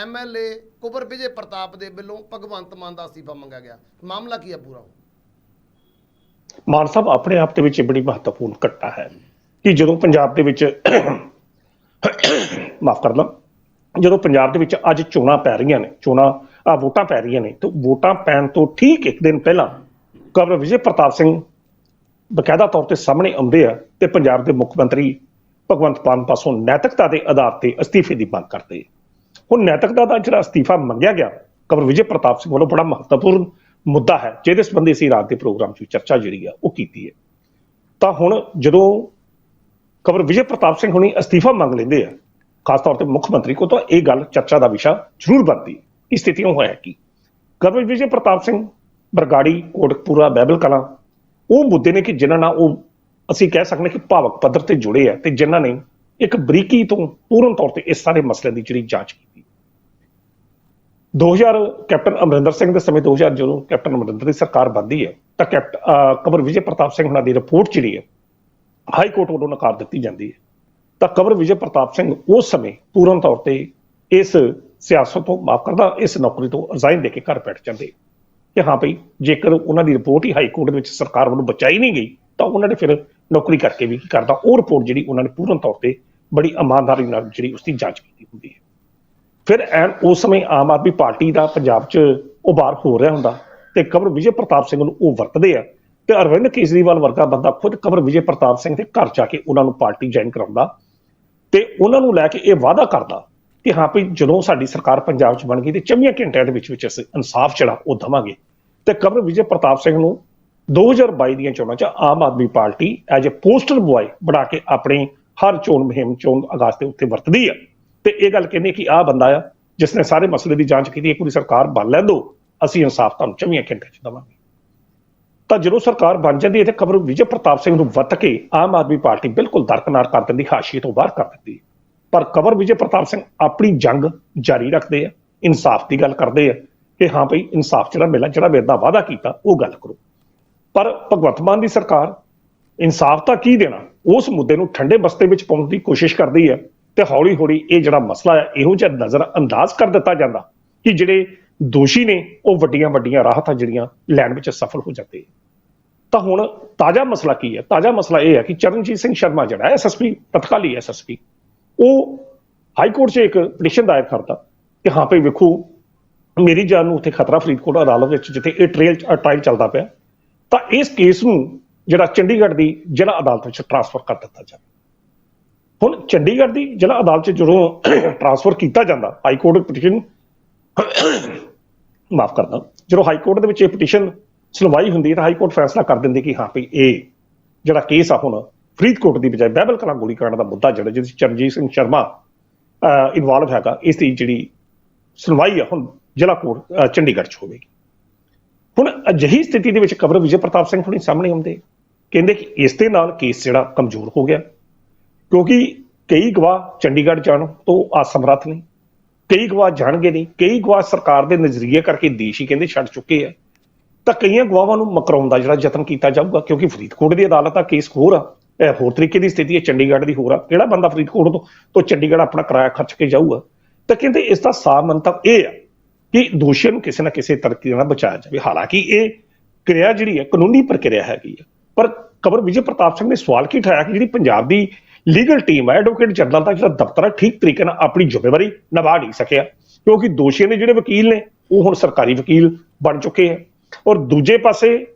ਐਮਐਲਏ ਕੁਬਰ ਵਿਜੇ ਪ੍ਰਤਾਪ ਦੇ ਵੱਲੋਂ ਭਗਵੰਤ ਮਾਨ ਦਾ ਅਸਤੀਫਾ ਮੰਗਿਆ ਗਿਆ? ਮਾਮਲਾ ਕੀ ਹੈ ਪੂਰਾ ਮਾਨ ਸਾਹਿਬ, ਆਪਣੇ ਆਪ ਦੇ ਵਿੱਚ ਬੜੀ ਮਹੱਤਵਪੂਰਨ ਘਟਨਾ ਹੈ ਕਿ ਜਦੋਂ ਪੰਜਾਬ ਦੇ ਵਿੱਚ ਮਾਫ ਕਰਨਾ, ਜਦੋਂ ਪੰਜਾਬ ਦੇ ਵਿੱਚ ਅੱਜ ਚੋਣਾਂ ਪੈ ਰਹੀਆਂ ਨੇ, ਚੋਣਾਂ, ਆ ਵੋਟਾਂ ਪੈ ਰਹੀਆਂ ਨੇ, ਤੇ ਵੋਟਾਂ ਪੈਣ ਤੋਂ ਠੀਕ ਇੱਕ ਦਿਨ ਪਹਿਲਾਂ ਕਬਰ ਵਿਜੇ ਪ੍ਰਤਾਪ ਸਿੰਘ ਬਕਾਇਦਾ ਤੌਰ ਤੇ ਸਾਹਮਣੇ ਆਉਂਦੇ ਆ ਤੇ ਪੰਜਾਬ ਦੇ ਮੁੱਖ ਮੰਤਰੀ ਭਗਵੰਤ ਮਾਨ ਪਾਸੋਂ ਨੈਤਿਕਤਾ ਦੇ ਆਧਾਰ ਤੇ ਅਸਤੀਫੇ ਦੀ ਮੰਗ ਕਰਦੇ। ਹੁਣ ਨੈਤਿਕਤਾ ਦਾ ਜਿਹੜਾ ਅਸਤੀਫਾ ਮੰਗਿਆ ਗਿਆ ਕਬਰ ਵਿਜੇ ਪ੍ਰਤਾਪ ਸਿੰਘ ਵੱਲੋਂ ਬੜਾ ਮਹੱਤਵਪੂਰਨ ਮੁੱਦਾ ਹੈ, ਜਿਹਦੇ ਸੰਬੰਧੀ ਅਸੀਂ ਰਾਤ ਦੇ ਪ੍ਰੋਗਰਾਮ 'ਚ ਵੀ ਚਰਚਾ ਜਿਹੜੀ ਆ, ਉਹ ਕੀਤੀ ਹੈ। ਤਾਂ ਹੁਣ ਜਦੋਂ ਕਬਰ ਵਿਜੇ ਪ੍ਰਤਾਪ ਸਿੰਘ ਹੁਣੀ ਅਸਤੀਫਾ ਮੰਗ ਲੈਂਦੇ ਆ, ਖਾਸ ਤੌਰ ਤੇ ਮੁੱਖ ਮੰਤਰੀ ਕੋ ਤਾਂ ਇਹ ਗੱਲ ਚਰਚਾ ਦਾ ਵਿਸ਼ਾ ਜ਼ਰੂਰ ਬਣਦੀ ਹੈ ਸਥਿਤੀ ਸਥਿਤੀਆਂ ਹੋਇਆ ਕਿ। ਕਬਰ ਵਿਜੇ ਪ੍ਰਤਾਪ ਸਿੰਘ, ਬਰਗਾੜੀ, ਕੋਟਕਪੂਰਾ ਬੈਬਲ ਕਲਾਂ, ਉਹ ਮੁੱਦੇ ਨੇ ਕਿ ਜਿਨ੍ਹਾਂ ਨਾਲ ਉਹ ਅਸੀਂ ਕਹਿ ਸਕਦੇ ਕਿ ਭਾਵਕ ਪੱਧਰ ਤੇ ਜੁੜੇ ਆ ਤੇ ਜਿਨ੍ਹਾਂ ਨੇ ਇੱਕ ਬਰੀਕੀ ਤੋਂ ਪੂਰਨ ਤੌਰ ਤੇ ਇਸ ਸਾਰੇ ਮਸਲੇ ਦੀ ਜਿਹੜੀ ਜਾਂਚ ਕੀਤੀ। 2000 ਕੈਪਟਨ ਅਮਰਿੰਦਰ ਸਿੰਘ ਦੇ ਸਮੇਂ 2000 ਜਦੋਂ ਕੈਪਟਨ ਅਮਰਿੰਦਰ ਦੀ ਸਰਕਾਰ ਬਣਦੀ ਹੈ, ਤਾਂ ਕੈਪਟ ਅਹ ਵਿਜੇ ਪ੍ਰਤਾਪ ਸਿੰਘ ਹੁਣਾਂ ਦੀ ਰਿਪੋਰਟ ਜਿਹੜੀ ਹੈ, ਹਾਈ ਕੋਰਟ ਵੱਲੋਂ ਨਕਾਰ ਦਿੱਤੀ ਜਾਂਦੀ ਹੈ। ਤਾਂ ਕਮਰ ਵਿਜੇ ਪ੍ਰਤਾਪ ਸਿੰਘ ਉਸ ਸਮੇਂ ਪੂਰਨ ਤੌਰ ਤੇ ਇਸ ਸਿਆਸਤ ਤੋਂ ਮਾਫ ਕਰਦਾ, ਇਸ ਨੌਕਰੀ ਤੋਂ ਰਿਜ਼ਾਈਨ ਦੇ ਕੇ ਘਰ ਬੈਠ ਜਾਂਦੇ। ਕਿ ਹਾਂ ਭਈ ਜੇਕਰ ਉਹਨਾਂ ਦੀ ਰਿਪੋਰਟ ਹੀ ਹਾਈ ਕੋਰਟ ਦੇ ਵਿੱਚ ਸਰਕਾਰ ਵੱਲੋਂ ਬਚਾਈ ਨਹੀਂ ਗਈ, ਤਾਂ ਉਹਨਾਂ ਨੇ ਫਿਰ ਨੌਕਰੀ ਕਰਕੇ ਵੀ ਕੀ ਕਰਦਾ, ਉਹ ਰਿਪੋਰਟ ਜਿਹੜੀ ਉਹਨਾਂ ਨੇ ਪੂਰਨ ਤੌਰ ਤੇ ਬੜੀ ਇਮਾਨਦਾਰੀ ਨਾਲ ਜਿਹੜੀ ਉਸ ਦੀ ਜਾਂਚ ਕੀਤੀ ਹੁੰਦੀ ਹੈ। ਫਿਰ ਐਨ ਉਸ ਸਮੇਂ ਆਮ ਆਦਮੀ ਪਾਰਟੀ ਦਾ ਪੰਜਾਬ 'ਚ ਉਭਾਰ ਹੋ ਰਿਹਾ ਹੁੰਦਾ ਤੇ ਕਮਰ ਵਿਜੇ ਪ੍ਰਤਾਪ ਸਿੰਘ ਨੂੰ ਉਹ ਵਰਤਦੇ ਆ ਤੇ ਅਰਵਿੰਦ ਕੇਜਰੀਵਾਲ ਵਰਗਾ ਬੰਦਾ ਖੁਦ ਕਮਰ ਵਿਜੇ ਪ੍ਰਤਾਪ ਸਿੰਘ ਦੇ ਘਰ ਜਾ ਕੇ ਉਹਨਾਂ ਨੂੰ ਪਾਰਟੀ ਜੁਆਇਨ ਕਰਾਉਂਦਾ ਤੇ ਉਹਨਾਂ ਨੂੰ ਲੈ ਕੇ ਇਹ ਵਾਅਦਾ ਕਰਦਾ ਕਿ ਹਾਂ ਵੀ ਜਦੋਂ ਸਾਡੀ ਸਰਕਾਰ ਪੰਜਾਬ 'ਚ ਬਣ ਗਈ ਤੇ 24 ਘੰਟਿਆਂ ਦੇ ਵਿੱਚ ਵਿੱਚ ਅਸੀਂ ਇਨਸਾਫ ਜਿਹੜਾ ਉਹ ਦਵਾਂਗੇ। ਤੇ ਕਮਰ ਵਿਜੇ ਪ੍ਰਤਾਪ ਸਿੰਘ ਨੂੰ 2022 ਦੀਆਂ ਚੋਣਾਂ 'ਚ Aam Aadmi party as a poster boy ਬਣਾ ਕੇ ਆਪਣੇ ਹਰ ਚੋਣ ਮੁਹਿੰਮ ਚੋਣ ਆਗਾਜ਼ ਦੇ ਉੱਤੇ ਵਰਤਦੀ ਆ। ਤੇ ਇਹ ਗੱਲ ਕਹਿੰਦੇ ਕਿ ਆਹ ਬੰਦਾ ਆ, ਜਿਸ ਨੇ ਸਾਰੇ ਮਸਲੇ ਦੀ ਜਾਂਚ ਕੀਤੀ, ਇੱਕ ਵਾਰੀ ਸਰਕਾਰ ਬਣ ਲੈ ਦਿਓ ਅਸੀਂ ਇਨਸਾਫ ਤੁਹਾਨੂੰ 24 ਘੰਟੇ 'ਚ ਦਵਾਂਗੇ। ਤਾਂ ਜਦੋਂ ਸਰਕਾਰ ਬਣ ਜਾਂਦੀ ਹੈ, ਤੇ ਕਬਰ ਵਿਜੇ ਪ੍ਰਤਾਪ ਸਿੰਘ ਨੂੰ ਵੱਤ ਕੇ ਆਮ ਆਦਮੀ ਪਾਰਟੀ ਬਿਲਕੁਲ ਦਰਕਨਾਰ ਕਰ ਦਿੰਦੀ, ਹਾਸ਼ੀਏ ਤੋਂ ਬਾਹਰ ਕਰ ਦਿੰਦੀ। ਹੈ। ਪਰ ਕਬਰ ਵਿਜੇ ਪ੍ਰਤਾਪ ਸਿੰਘ ਆਪਣੀ ਜੰਗ ਜਾਰੀ ਰੱਖਦੇ ਆ, ਇਨਸਾਫ ਦੀ ਗੱਲ ਕਰਦੇ ਆ ਕਿ ਹਾਂ ਭਈ ਇਨਸਾਫ ਜਿਹੜਾ ਮਿਲਣਾ ਜਿਹੜਾ ਮੇਰੇ ਦਾ ਵਾਅਦਾ ਕੀਤਾ, ਉਹ ਗੱਲ ਕਰੋ। ਪਰ ਭਗਵੰਤ ਮਾਨ ਦੀ ਸਰਕਾਰ ਇਨਸਾਫ ਤਾਂ ਕੀ ਦੇਣਾ? ਉਸ ਮੁੱਦੇ ਨੂੰ ਠੰਡੇ ਬਸਤੇ ਵਿੱਚ ਪਾਉਣ ਦੀ ਕੋਸ਼ਿਸ਼ ਕਰਦੀ ਹੈ ਤੇ ਹੌਲੀ ਹੌਲੀ ਇਹ ਜਿਹੜਾ ਮਸਲਾ ਹੈ, ਇਹੋ ਜਿਹਾ ਨਜ਼ਰ ਅੰਦਾਜ਼ ਕਰ ਦਿੱਤਾ ਜਾਂਦਾ ਕਿ ਜਿਹੜੇ ਦੋਸ਼ੀ ਨੇ, ਉਹ ਵੱਡੀਆਂ ਵੱਡੀਆਂ ਰਾਹਤਾਂ ਜਿਹੜੀਆਂ ਲੈਣ ਵਿੱਚ ਸਫਲ ਹੋ ਜਾਂਦੇ ਹੈ। ਤਾਂ ਹੁਣ ਤਾਜ਼ਾ ਮਸਲਾ ਕੀ ਹੈ? ਤਾਜ਼ਾ ਮਸਲਾ ਇਹ ਹੈ ਕਿ ਚਰਨਜੀਤ ਸਿੰਘ ਸ਼ਰਮਾ ਜਿਹੜਾ ਐਸਐਸਪੀ ਤਤਕਾਲੀ ਐਸਐਸਪੀ ਉਹ ਹਾਈ ਕੋਰਟ 'ਚ ਇੱਕ ਪਟੀਸ਼ਨ ਦਾਇਰ ਕਰਦਾ ਕਿ ਹਾਂ ਭਈ ਵੇਖੋ, ਮੇਰੀ ਜਾਨ ਨੂੰ ਉੱਥੇ ਖਤਰਾ ਫਰੀਦਕੋਟ ਅਦਾਲਤ ਵਿੱਚ, ਜਿੱਥੇ ਇਹ ਟ੍ਰੇਲ ਟ੍ਰਾਇਲ ਚੱਲਦਾ ਪਿਆ ਤਾਂ ਇਸ ਕੇਸ ਨੂੰ ਜਿਹੜਾ ਚੰਡੀਗੜ੍ਹ ਦੀ ਜ਼ਿਲ੍ਹਾ ਅਦਾਲਤ ਵਿੱਚ ਟ੍ਰਾਂਸਫਰ ਕਰ ਦਿੱਤਾ ਜਾਵੇ। ਹੁਣ ਚੰਡੀਗੜ੍ਹ ਦੀ ਜ਼ਿਲ੍ਹਾ ਅਦਾਲਤ 'ਚ ਜਦੋਂ ਟ੍ਰਾਂਸਫਰ ਕੀਤਾ ਜਾਂਦਾ ਹਾਈ ਕੋਰਟ ਪਟੀਸ਼ਨ ਮਾਫ ਕਰਦਾ ਜਦੋਂ ਹਾਈ ਕੋਰਟ ਦੇ ਵਿੱਚ ਇਹ ਪਟੀਸ਼ਨ ਸੁਣਵਾਈ ਹੁੰਦੀ ਹੈ ਤਾਂ ਹਾਈ ਕੋਰਟ ਫੈਸਲਾ ਕਰ ਦਿੰਦੀ ਕਿ ਹਾਂ ਭਈ ਇਹ ਜਿਹੜਾ ਕੇਸ ਆ ਹੁਣ ਫਰੀਦਕੋਟ ਦੀ ਬਜਾਏ ਬਹਿਬਲ ਕਲਾਂ ਗੋਲੀकांड ਦਾ ਮੁੱਦਾ ਜਿਹੜਾ ਜਿਹਦੇ ਚਰਨਜੀਤ ਸਿੰਘ ਸ਼ਰਮਾ ਇਨਵੋਲਵ ਹੈਗਾ, ਇਸ ਦੀ ਜਿਹੜੀ ਸੁਣਵਾਈ ਆ ਹੁਣ ਜ਼ਿਲ੍ਹਾ ਕੋਰਟ ਚੰਡੀਗੜ੍ਹ 'ਚ ਹੋਵੇਗੀ। ਹੁਣ ਅਜਿਹੀ ਸਥਿਤੀ ਦੇ ਵਿੱਚ ਕਵਰ ਵਿਜੇ ਪ੍ਰਤਾਪ ਸਿੰਘ ਹੁਣੀ ਸਾਹਮਣੇ ਆਉਂਦੇ, ਕਹਿੰਦੇ ਕਿ ਇਸ ਦੇ ਨਾਲ ਕੇਸ ਜਿਹੜਾ ਕਮਜ਼ੋਰ ਹੋ ਗਿਆ। ਕਿਉਂਕਿ ਕਈ ਗਵਾਹ ਚੰਡੀਗੜ੍ਹ ਜਾਣ ਤੋਂ ਅਸਮਰੱਥ ਨੇ। ਕਈ ਗਵਾਹ ਜਾਣਗੇ ਨਹੀਂ, ਕਈ ਗਵਾਹ ਸਰਕਾਰ ਦੇ ਨਜ਼ਰੀਏ ਕਰਕੇ ਦੇਸ਼ ਹੀ ਕਹਿੰਦੇ ਛੱਡ ਚੁੱਕੇ ਆ। ਤਾਂ ਕਈਆਂ ਗਵਾਹਾਂ ਨੂੰ ਮਕਰਾਉਣ ਦਾ ਜਿਹੜਾ ਯਤਨ ਕੀਤਾ ਜਾਊਗਾ, ਕਿਉਂਕਿ ਫਰੀਦਕੋਟ ਦੀ ਅਦਾਲਤ ਦਾ ਕੇਸ ਹੋਰ ਆ। ਇਹ ਹੋਰ ਤਰੀਕੇ ਦੀ ਸਥਿਤੀ ਹੈ, ਚੰਡੀਗੜ੍ਹ ਦੀ ਹੋਰ ਆ। ਕਿਹੜਾ ਬੰਦਾ ਫਰੀਦਕੋਟ ਤੋਂ ਤੋਂ ਚੰਡੀਗੜ੍ਹ ਆਪਣਾ ਕਿਰਾਇਆ ਖਰਚ ਕੇ ਜਾਊਗਾ? ਤਾਂ ਕਹਿੰਦੇ ਇਸ ਦਾ ਸਾਫ਼ ਮੰਤਵ ਇਹ ਆ ਕਿ ਦੋਸ਼ੀਆਂ ਨੂੰ ਕਿਸੇ ਨਾ ਕਿਸੇ ਤਰੀਕੇ ਨਾਲ ਬਚਾਇਆ ਜਾਵੇ। ਹਾਲਾਂਕਿ ਇਹ ਕਿਰਿਆ ਜਿਹੜੀ ਹੈ, ਕਾਨੂੰਨੀ ਪ੍ਰਕਿਰਿਆ ਹੈਗੀ ਹੈ। ਪਰ ਕਬਰ ਵਿਜੇ ਪ੍ਰਤਾਪ ਸਿੰਘ ਨੇ ਸਵਾਲ ਕੀ ਉਠਾਇਆ ਕਿ ਜਿਹੜੀ ਪੰਜਾਬ ਦੀ ਲੀਗਲ ਟੀਮ ਹੈ ਐਡਵੋਕੇਟ ਜਨਰਲ ਦਾ ਜਿਹੜਾ ਦਫ਼ਤਰ ਹੈ, ਠੀਕ ਤਰੀਕੇ ਨਾਲ ਆਪਣੀ ਜ਼ਿੰਮੇਵਾਰੀ ਨਿਭਾ ਨਹੀਂ ਸਕਿਆ। ਕਿਉਂਕਿ ਦੋਸ਼ੀਆਂ ਦੇ ਜਿਹੜੇ ਵਕੀਲ ਨੇ, ਉਹ ਹੁਣ ਸਰਕਾਰੀ ਵਕੀਲ ਬਣ ਚੁੱਕੇ ਹੈ। ਔਰ ਦੂਜੇ ਪਾਸੇ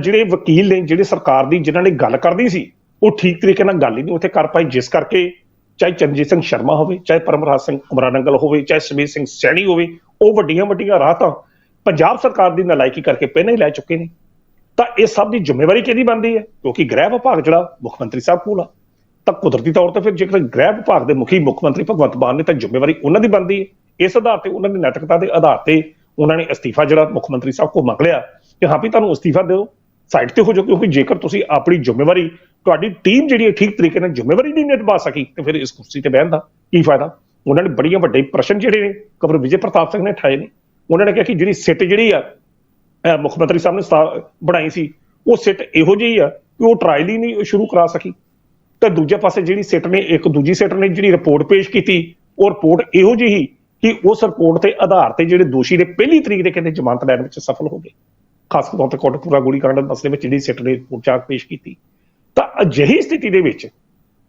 ਜਿਹੜੇ ਵਕੀਲ ਨੇ, ਜਿਹੜੇ ਸਰਕਾਰ ਦੀ, ਜਿਨ੍ਹਾਂ ਨੇ ਗੱਲ ਕਰਦੀ ਸੀ, ਉਹ ਠੀਕ ਤਰੀਕੇ ਨਾਲ ਗੱਲ ਹੀ ਨਹੀਂ ਉੱਥੇ ਕਰ ਪਾਈ ਜਿਸ ਕਰਕੇ ਚਾਹੇ ਚੰਜੀਤ ਸਿੰਘ ਸ਼ਰਮਾ ਹੋਵੇ, ਚਾਹੇ ਪਰਮਰਾਜ ਸਿੰਘ ਅਮਰਾਨੰਗਲ ਹੋਵੇ, ਚਾਹੇ ਸਮੀਰ ਸਿੰਘ ਸੈਣੀ ਹੋਵੇ ਉਹ ਵੱਡੀਆਂ ਵੱਡੀਆਂ ਰਾਹਤਾਂ ਪੰਜਾਬ ਸਰਕਾਰ ਦੀ ਨਲਾਇਕੀ ਕਰਕੇ ਪਹਿਲਾਂ ਹੀ ਲੈ ਚੁੱਕੇ ਨੇ। ਤਾਂ ਇਹ ਸਭ ਦੀ ਜ਼ਿੰਮੇਵਾਰੀ ਕਿਹਦੀ ਬਣਦੀ ਹੈ? ਕਿਉਂਕਿ ਗ੍ਰਹਿ ਵਿਭਾਗ ਜਿਹੜਾ ਮੁੱਖ ਮੰਤਰੀ ਸਾਹਿਬ ਕੋਲ ਆ। ਤਾਂ ਕੁਦਰਤੀ ਤੌਰ ਤੇ ਫਿਰ ਜੇਕਰ ਗ੍ਰਹਿ ਵਿਭਾਗ ਦੇ ਮੁਖੀ ਮੁੱਖ ਮੰਤਰੀ ਭਗਵੰਤ ਮਾਨ ਨੇ ਤਾਂ ਜ਼ਿੰਮੇਵਾਰੀ ਉਹਨਾਂ ਦੀ ਬਣਦੀ ਹੈ। ਇਸ ਆਧਾਰ ਤੇ ਉਹਨਾਂ ਦੀ ਨੈਤਿਕਤਾ ਦੇ ਆਧਾਰ ਤੇ ਉਹਨਾਂ ਨੇ ਅਸਤੀਫਾ ਜਿਹੜਾ ਮੁੱਖ ਮੰਤਰੀ ਸਾਹਿਬ ਕੋਲ ਮੰਗ ਲਿਆ ਕਿ ਹਾਂ ਵੀ ਤੁਹਾਨੂੰ ਅਸਤੀਫਾ ਦਿਓ। ਸਾਈਡ ਤੇ ਹੋ ਜਾਓ ਕਿਉਂਕਿ ਜੇਕਰ ਤੁਸੀਂ ਆਪਣੀ ਜ਼ਿੰਮੇਵਾਰੀ, ਤੁਹਾਡੀ ਟੀਮ ਜਿਹੜੀ ਹੈ ਠੀਕ ਤਰੀਕੇ ਨਾਲ ਜ਼ਿੰਮੇਵਾਰੀ ਨਹੀਂ ਨਿਭਾ ਸਕੀ, ਤੇ ਫਿਰ ਇਸ ਕੁਰਸੀ ਤੇ ਬਹਿਣ ਦਾ ਕੀ ਫਾਇਦਾ? ਉਹਨਾਂ ਨੇ ਬੜੀਆਂ ਵੱਡੇ ਪ੍ਰਸ਼ਨ ਜਿਹੜੇ ਨੇ ਕਬਰ ਵਿਜੇ ਪ੍ਰਤਾਪ ਸਿੰਘ ਨੇ ਠਾਏ ਨੇ। ਉਹਨਾਂ ਨੇ ਕਿਹਾ ਕਿ ਜਿਹੜੀ ਸਿੱਟ ਜਿਹੜੀ ਆ ਮੁੱਖ ਮੰਤਰੀ ਸਾਹਿਬ ਨੇ ਸਥਾ- ਬਣਾਈ ਸੀ, ਉਹ ਸਿੱਟ ਇਹੋ ਜਿਹੀ ਆ ਕਿ ਉਹ ਟਰਾਇਲ ਹੀ ਨਹੀਂ ਸ਼ੁਰੂ ਕਰਾ ਸਕੀ। ਤੇ ਦੂਜੇ ਪਾਸੇ ਜਿਹੜੀ ਸਿੱਟ ਨੇ, ਇੱਕ ਦੂਜੀ ਸਿੱਟ ਨੇ ਜਿਹੜੀ ਰਿਪੋਰਟ ਪੇਸ਼ ਕੀਤੀ, ਉਹ ਰਿਪੋਰਟ ਇਹੋ ਜਿਹੀ ਕਿ ਉਸ ਰਿਪੋਰਟ ਤੇ ਆਧਾਰ ਤੇ ਜਿਹੜੇ ਦੋਸ਼ੀ ਨੇ ਪਹਿਲੀ ਤਰੀਕ ਦੇ ਕਹਿੰਦੇ ਜ਼ਮਾਨਤ ਲੈਣ ਵਿੱਚ ਸਫਲ ਹੋ ਗਏ। ਖਾਸ ਤੌਰ ਤੇ ਕੋਟਕਪੂਰਾ ਗੋਲੀकांड ਦੇ ਮਸਲੇ ਵਿੱਚ ਜਿਹੜੀ ਸਿੱਟ ਨੇ ਰਿਪੋਰਟ ਚਾਕ ਪੇਸ਼ ਕੀਤੀ। ਤਾਂ ਅਜਿਹੀ ਸਥਿਤੀ ਦੇ ਵਿੱਚ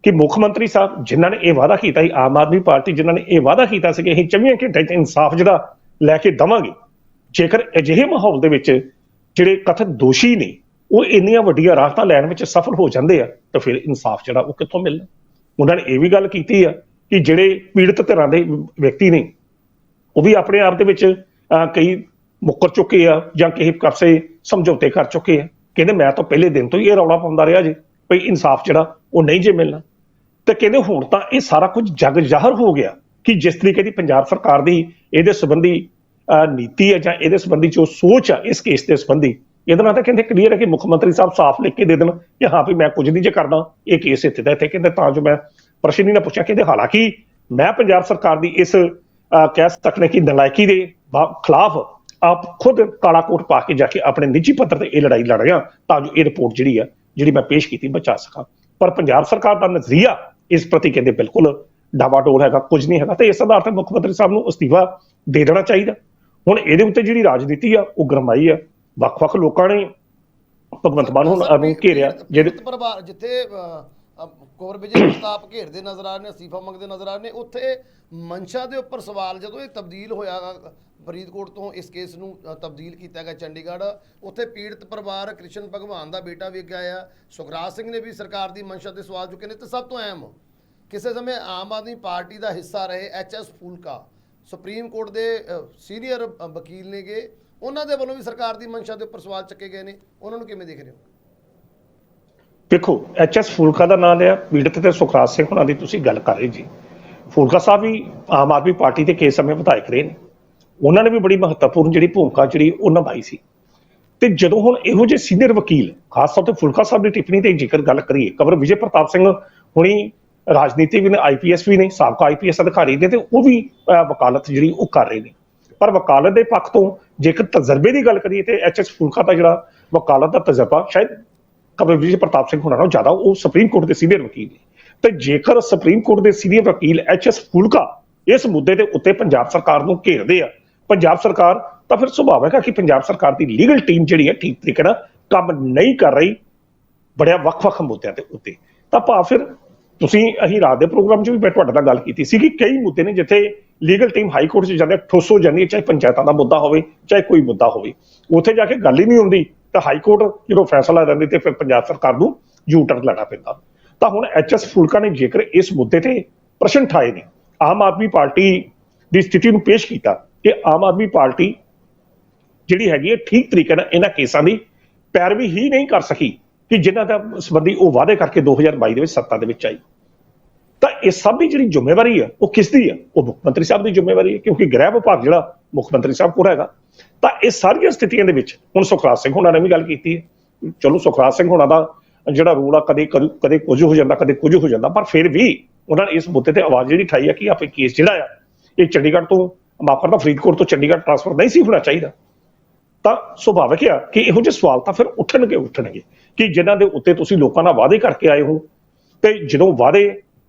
ਕਿ ਮੁੱਖ ਮੰਤਰੀ ਸਾਹਿਬ, ਜਿਨ੍ਹਾਂ ਨੇ ਇਹ ਵਾਅਦਾ ਕੀਤਾ ਸੀ, ਆਮ ਆਦਮੀ ਪਾਰਟੀ ਜਿਨ੍ਹਾਂ ਨੇ ਇਹ ਵਾਅਦਾ ਕੀਤਾ ਸੀ ਕਿ ਅਸੀਂ 24 ਘੰਟੇ 'ਚ ਇਨਸਾਫ ਜਿਹੜਾ ਲੈ ਕੇ ਦਵਾਂਗੇ, ਜੇਕਰ ਅਜਿਹੇ ਮਾਹੌਲ ਦੇ ਵਿੱਚ ਜਿਹੜੇ ਕਥਿਤ ਦੋਸ਼ੀ ਨੇ, ਉਹ ਇੰਨੀਆਂ ਵੱਡੀਆਂ ਰਾਹਤਾਂ ਲੈਣ ਵਿੱਚ ਸਫਲ ਹੋ ਜਾਂਦੇ ਆ, ਤਾਂ ਫਿਰ ਇਨਸਾਫ ਜਿਹੜਾ ਉਹ ਕਿੱਥੋਂ ਮਿਲਣਾ? ਉਹਨਾਂ ਨੇ ਇਹ ਵੀ ਗੱਲ ਕੀਤੀ ਆ ਕਿ ਜਿਹੜੇ ਪੀੜਤ ਧਿਰਾਂ ਦੇ ਵਿਅਕਤੀ ਨੇ, ਉਹ ਵੀ ਆਪਣੇ ਆਪ ਦੇ ਵਿੱਚ ਕਈ ਮੁੱਕਰ ਚੁੱਕੇ ਆ ਜਾਂ ਕਿਸੇ ਪਾਸੇ ਸਮਝੌਤੇ ਕਰ ਚੁੱਕੇ ਆ। ਕਹਿੰਦੇ ਮੈਂ ਤਾਂ ਪਹਿਲੇ ਦਿਨ ਤੋਂ ਹੀ ਇਹ ਰੌਲਾ ਪਾਉਂਦਾ ਰਿਹਾ ਜੀ, ਭਈ ਇਨਸਾਫ ਜਿਹੜਾ ਉਹ ਨਹੀਂ ਜੇ ਮਿਲਣਾ। ਤੇ ਕਹਿੰਦੇ ਹੁਣ ਤਾਂ ਇਹ ਸਾਰਾ ਕੁਝ ਜਗ ਜ਼ਾਹਰ ਹੋ ਗਿਆ ਕਿ ਜਿਸ ਤਰੀਕੇ ਦੀ ਪੰਜਾਬ ਸਰਕਾਰ ਦੀ ਇਹਦੇ ਸੰਬੰਧੀ ਨੀਤੀ ਹੈ ਜਾਂ ਇਹਦੇ ਸੰਬੰਧੀ ਜੋ ਸੋਚ ਆ ਇਸ ਕੇਸ ਦੇ ਸੰਬੰਧੀ ਇਹਦੇ ਨਾਲ ਤਾਂ ਕਹਿੰਦੇ ਕਲੀਅਰ ਹੈ ਕਿ ਮੁੱਖ ਮੰਤਰੀ ਸਾਹਿਬ ਸਾਫ਼ ਲਿਖ ਕੇ ਦੇ ਦੇਣ ਕਿ ਹਾਂ ਵੀ ਮੈਂ ਕੁਝ ਨਹੀਂ ਜੇ ਕਰਦਾ ਇਹ ਕੇਸ ਇੱਥੇ ਦਾ ਇੱਥੇ ਕਹਿੰਦੇ ਤਾਂ ਜੋ ਮੈਂ ਪ੍ਰਸ਼ਨ ਹੀ ਨਾ ਪੁੱਛਿਆ ਕਹਿੰਦੇ ਹਾਲਾਂਕਿ ਮੈਂ ਪੰਜਾਬ ਸਰਕਾਰ ਦੀ ਇਸ ਅਹ, ਕਹਿ ਸਕਨੇ ਕਿ ਨਲਾਇਕੀ ਦੇ ਬਾ- ਖਿਲਾਫ ਆਪ ਖੁਦ ਕਾਲਾ ਕੋਟ ਪਾ ਕੇ ਜਾ ਕੇ ਆਪਣੇ ਨਿੱਜੀ ਪੱਧਰ ਤੇ ਇਹ ਲੜਾਈ ਲੜ ਰਿਹਾ ਤਾਂ ਜੋ ਇਹ ਰਿਪੋਰਟ ਜਿਹੜੀ ਆ ਜਿਹੜੀ ਮੈਂ ਪੇਸ਼ ਕੀਤੀ ਬਚਾ ਸਕਾਂ। ਪਰ ਪੰਜਾਬ ਸਰਕਾਰ ਦਾ ਨਜ਼ਰੀਆ ਇਸ ਪ੍ਰਤੀ ਕਹਿੰਦੇ ਬਿਲਕੁਲ ਡਾਵਾਡੋਲ ਹੈਗਾ ਕੁਝ ਨਹੀਂ ਹੈਗਾ ਤੇ ਇਸ ਆਧਾਰ ਤੇ ਮੁੱਖ ਮੰਤਰੀ ਸਾਹਿਬ ਨੂੰ ਅਸਤੀਫਾ ਦੇ ਦੇਣਾ ਚਾਹੀਦਾ। ਹੁਣ ਇਹਦੇ ਉੱਤੇ ਜਿਹੜੀ ਰਾਜਨੀਤੀ ਆ ਉਹ ਗਰਮਾਈ ਆ ਵੱਖ-ਵੱਖ ਲੋਕਾਂ ਨੇ ਭਗਵੰਤ ਮਾਨ ਨੂੰ ਘੇਰਿਆ ਜਿਹੜੇ ਪਰਿਵਾਰ ਜਿੱਥੇ ਅ, ਵਿਜੇ ਪ੍ਰਤਾਪ ਘੇਰਦੇ ਨਜ਼ਰ ਆ ਰਹੇ ਨੇ ਅਸਤੀਫਾ ਮੰਗਦੇ ਨਜ਼ਰ ਆ ਰਹੇ ਨੇ। ਉੱਥੇ ਮਨਸ਼ਾ ਦੇ ਉੱਪਰ ਸਵਾਲ ਜਦੋਂ ਇਹ ਤਬਦੀਲ ਹੋਇਆ ਫਰੀਦਕੋਟ ਤੋਂ ਇਸ ਕੇਸ ਨੂੰ ਤਬਦੀਲ ਕੀਤਾ ਗਿਆ ਚੰਡੀਗੜ੍ਹ ਉੱਥੇ ਪੀੜਤ ਪਰਿਵਾਰ ਕ੍ਰਿਸ਼ਨ ਭਗਵਾਨ ਦਾ ਬੇਟਾ ਵੀ ਅੱਗੇ ਆ ਸੁਖਰਾਜ ਸਿੰਘ ਨੇ ਵੀ ਸਰਕਾਰ ਦੀ ਮਨਸ਼ਾ ਤੇ ਸਵਾਲ ਚੁੱਕੇ ਨੇ। ਤੇ ਸਭ ਤੋਂ ਅਹਿਮ ਕਿਸੇ ਸਮੇਂ ਆਮ ਆਦਮੀ ਪਾਰਟੀ ਦਾ ਹਿੱਸਾ ਰਹੇ H S Phoolka. Supreme court ਦੇ ਸੀਨੀਅਰ ਵਕੀਲ ਨੇਗੇ। ਉਹਨਾਂ ਦੇ ਵੱਲੋਂ ਵੀ ਸਰਕਾਰ ਦੀ ਮਨਸ਼ਾ ਦੇ ਉੱਪਰ ਸਵਾਲ ਚੱਕੇ ਗਏ ਨੇ। ਉਹਨਾਂ ਨੂੰ ਕਿਵੇਂ ਦੇਖ ਰਹੇ ਹੋ? ਦੇਖੋ ਐਚ ਐਸ ਫੂਲਕਾ ਦਾ ਨਾਮ ਲਿਆ ਪੀੜਤ ਤੇ ਸੁਖਰਾਜ ਸਿੰਘ ਹੁਣਾਂ ਦੀ ਤੁਸੀਂ ਗੱਲ ਕਰ ਰਹੇ ਜੀ। ਫੂਲਕਾ ਸਾਹਿਬ ਵੀ ਆਮ ਆਦਮੀ ਪਾਰਟੀ ਦੇ ਕੇਸ ਸਮੇਂ ਵਿਧਾਇਕ ਰਹੇ ਨੇ। ਉਹਨਾਂ ਨੇ ਵੀ ਬੜੀ ਮਹੱਤਵਪੂਰਨ ਜਿਹੜੀ ਭੂਮਿਕਾ ਜਿਹੜੀ ਉਹ ਨਿਭਾਈ ਸੀ। ਤੇ ਜਦੋਂ ਹੁਣ ਇਹੋ ਜਿਹੇ ਸੀਨੀਅਰ ਵਕੀਲ ਖਾਸ ਤੌਰ ਤੇ ਫੁਲਕਾ ਸਾਹਿਬ ਦੀ ਟਿੱਪਣੀ ਤੇ ਜੇਕਰ ਗੱਲ ਕਰੀਏ ਕਵਰ ਵਿਜੇ ਪ੍ਰਤਾਪ ਸਿੰਘ ਹੁਣੀ ਰਾਜਨੀਤੀ ਵੀ ਨੇ ਆਈਪੀਐਸ ਵੀ ਨੇ ਸਾਬਕਾ ਆਈਪੀਐਸ ਅਧਿਕਾਰੀ ਨੇ ਤੇ ਉਹ ਵੀ ਅਹ, ਵਕਾਲਤ ਜਿਹੜੀ ਉਹ ਕਰ ਰਹੇ ਨੇ। ਪਰ ਵਕਾਲਤ ਦੇ ਪੱਖ ਤੋਂ ਜੇਕਰ ਤਜਰਬੇ ਦੀ ਗੱਲ ਕਰੀਏ ਤੇ ਐਚਐਸ ਫੁਲਕਾ ਦਾ ਜਿਹੜਾ ਵਕਾਲਤ ਦਾ ਤਜਰਬਾ ਸ਼ਾਇਦ ਕਵਰ ਵਿਜੇ ਪ੍ਰਤਾਪ ਸਿੰਘ ਹੁਣਾਂ ਨਾਲੋਂ ਜ਼ਿਆਦਾ ਉਹ ਸੁਪਰੀਮ ਕੋਰਟ ਦੇ ਸੀਨੀਅਰ ਵਕੀਲ ਨੇ। ਤੇ ਜੇਕਰ ਸੁਪਰੀਮ ਕੋਰਟ ਦੇ ਸੀਨੀਅਰ ਵਕੀਲ ਐਚ ਐਸ ਫੁਲਕਾ ਇਸ ਮੁੱਦੇ ਦੇ ਉੱਤੇ ਪੰਜਾਬ ਸਰਕਾਰ ਨੂੰ ਘੇਰਦੇ ਆ, ਪੰਜਾਬ ਸਰਕਾਰ ਤਾਂ ਫਿਰ ਸੁਭਾਵਿਕ ਹੈ ਕਿ ਪੰਜਾਬ ਸਰਕਾਰ ਦੀ ਲੀਗਲ ਟੀਮ ਜਿਹੜੀ ਹੈ ਠੀਕ ਤਰੀਕੇ ਨਾਲ ਕੰਮ ਨਹੀਂ ਕਰ ਰਹੀ ਬੜਿਆ ਵੱਖ-ਵੱਖ ਮੁੱਦਿਆਂ ਦੇ ਉੱਤੇ। ਤਾਂ ਭਾਵ ਫਿਰ ਤੁਸੀਂ ਅਸੀਂ ਰਾਤ ਦੇ ਪ੍ਰੋਗਰਾਮ 'ਚ ਵੀ ਮੈਂ ਤੁਹਾਡੇ ਨਾਲ ਗੱਲ ਕੀਤੀ ਸੀ ਕਿ ਕਈ ਮੁੱਦੇ ਨੇ ਜਿੱਥੇ ਲੀਗਲ ਟੀਮ ਹਾਈ ਕੋਰਟ 'ਚ ਜਾਂਦੇ ਠੋਸ ਹੋ ਜਾਂਦੀ ਹੈ, ਚਾਹੇ ਪੰਚਾਇਤਾਂ ਦਾ ਮੁੱਦਾ ਹੋਵੇ, ਚਾਹੇ ਕੋਈ ਮੁੱਦਾ ਹੋਵੇ। ਉੱਥੇ ਜਾ ਕੇ ਗੱਲ ਹੀ ਨਹੀਂ ਹੁੰਦੀ। ਤਾਂ ਹਾਈ ਕੋਰਟ ਜਦੋਂ ਫੈਸਲਾ ਦਿੰਦੀ ਤੇ ਫਿਰ ਪੰਜਾਬ ਸਰਕਾਰ ਨੂੰ ਯੂ ਟਰਨ ਲੈਣਾ ਪੈਂਦਾ। ਤਾਂ ਹੁਣ ਐਚਐਸ ਫੁਲਕਾ ਨੇ ਜੇਕਰ ਇਸ ਮੁੱਦੇ ਤੇ ਪ੍ਰਸ਼ਨ ਠਾਏ ਨੇ, ਆਮ ਆਦਮੀ ਪਾਰਟੀ ਦੀ ਸਥਿਤੀ ਨੂੰ ਪੇਸ਼ ਕੀਤਾ ਕਿ ਆਮ ਆਦਮੀ ਪਾਰਟੀ ਜਿਹੜੀ ਹੈਗੀ ਹੈ ਠੀਕ ਤਰੀਕੇ ਨਾਲ ਇਹਨਾਂ ਕੇਸਾਂ ਦੀ ਪੈਰਵੀ ਹੀ ਨਹੀਂ ਕਰ ਸਕੀ ਕਿ ਜਿਨ੍ਹਾਂ ਦਾ ਸੰਬੰਧੀ ਉਹ ਵਾਅਦੇ ਕਰਕੇ 2022 ਦੇ ਵਿੱਚ ਸੱਤਾ ਦੇ ਵਿੱਚ ਆਈ। ਤਾਂ ਇਹ ਸਭ ਦੀ ਜਿਹੜੀ ਜ਼ਿੰਮੇਵਾਰੀ ਹੈ, ਉਹ ਕਿਸ ਦੀ ਹੈ? ਉਹ ਮੁੱਖ ਮੰਤਰੀ ਸਾਹਿਬ ਦੀ ਜ਼ਿੰਮੇਵਾਰੀ ਹੈ, ਕਿਉਂਕਿ ਗ੍ਰਹਿ ਵਿਭਾਗ ਜਿਹੜਾ ਮੁੱਖ ਮੰਤਰੀ ਸਾਹਿਬ ਕੋਲ ਹੈਗਾ। ਤਾਂ ਇਹ ਸਾਰੀਆਂ ਸਥਿਤੀਆਂ ਦੇ ਵਿੱਚ ਹੁਣ ਸੁਖਰਾਜ ਸਿੰਘ ਹੋਣਾ ਨੇ ਵੀ ਗੱਲ ਕੀਤੀ ਹੈ। ਚਲੋ ਸੁਖਰਾਜ ਸਿੰਘ ਹੋਣਾ ਦਾ ਜਿਹੜਾ ਰੂਲ ਆ, ਕਦੇ ਕਦੇ ਕੁਝ ਹੋ ਜਾਂਦਾ, ਕਦੇ ਕੁਝ ਹੋ ਜਾਂਦਾ, ਪਰ ਫਿਰ ਵੀ ਉਹਨਾਂ ਨੇ ਇਸ ਮੁੱਦੇ ਤੇ ਆਵਾਜ਼ ਜਿਹੜੀ ਠਾਈ ਹੈ ਕਿ ਆਪੇ ਕੇਸ ਜਿਹੜਾ ਆ, ਇਹ ਚੰਡੀਗੜ੍ਹ ਤੋਂ ਮਾਫ ਕਰਦਾ ਫਰੀਦਕੋਟ ਤੋਂ ਚੰਡੀਗੜ੍ਹ ਟ੍ਰਾਂਸਫਰ ਨਹੀਂ ਸੀ ਹੋਣਾ ਚਾਹੀਦਾ। ਤਾਂ ਸੁਭਾਵਿਕ ਆ ਕਿ ਇਹੋ ਜਿਹੇ ਸਵਾਲ ਤਾਂ ਫਿਰ ਉੱਠਣਗੇ ਉੱਠਣਗੇ ਕਿ ਜਿਨ੍ਹਾਂ ਦੇ ਉੱਤੇ ਤੁਸੀਂ ਲੋਕਾਂ ਨਾਲ ਵਾਅਦੇ ਕਰਕੇ ਆਏ ਹੋ ਤੇ ਜਦੋਂ ਵਾਅਦੇ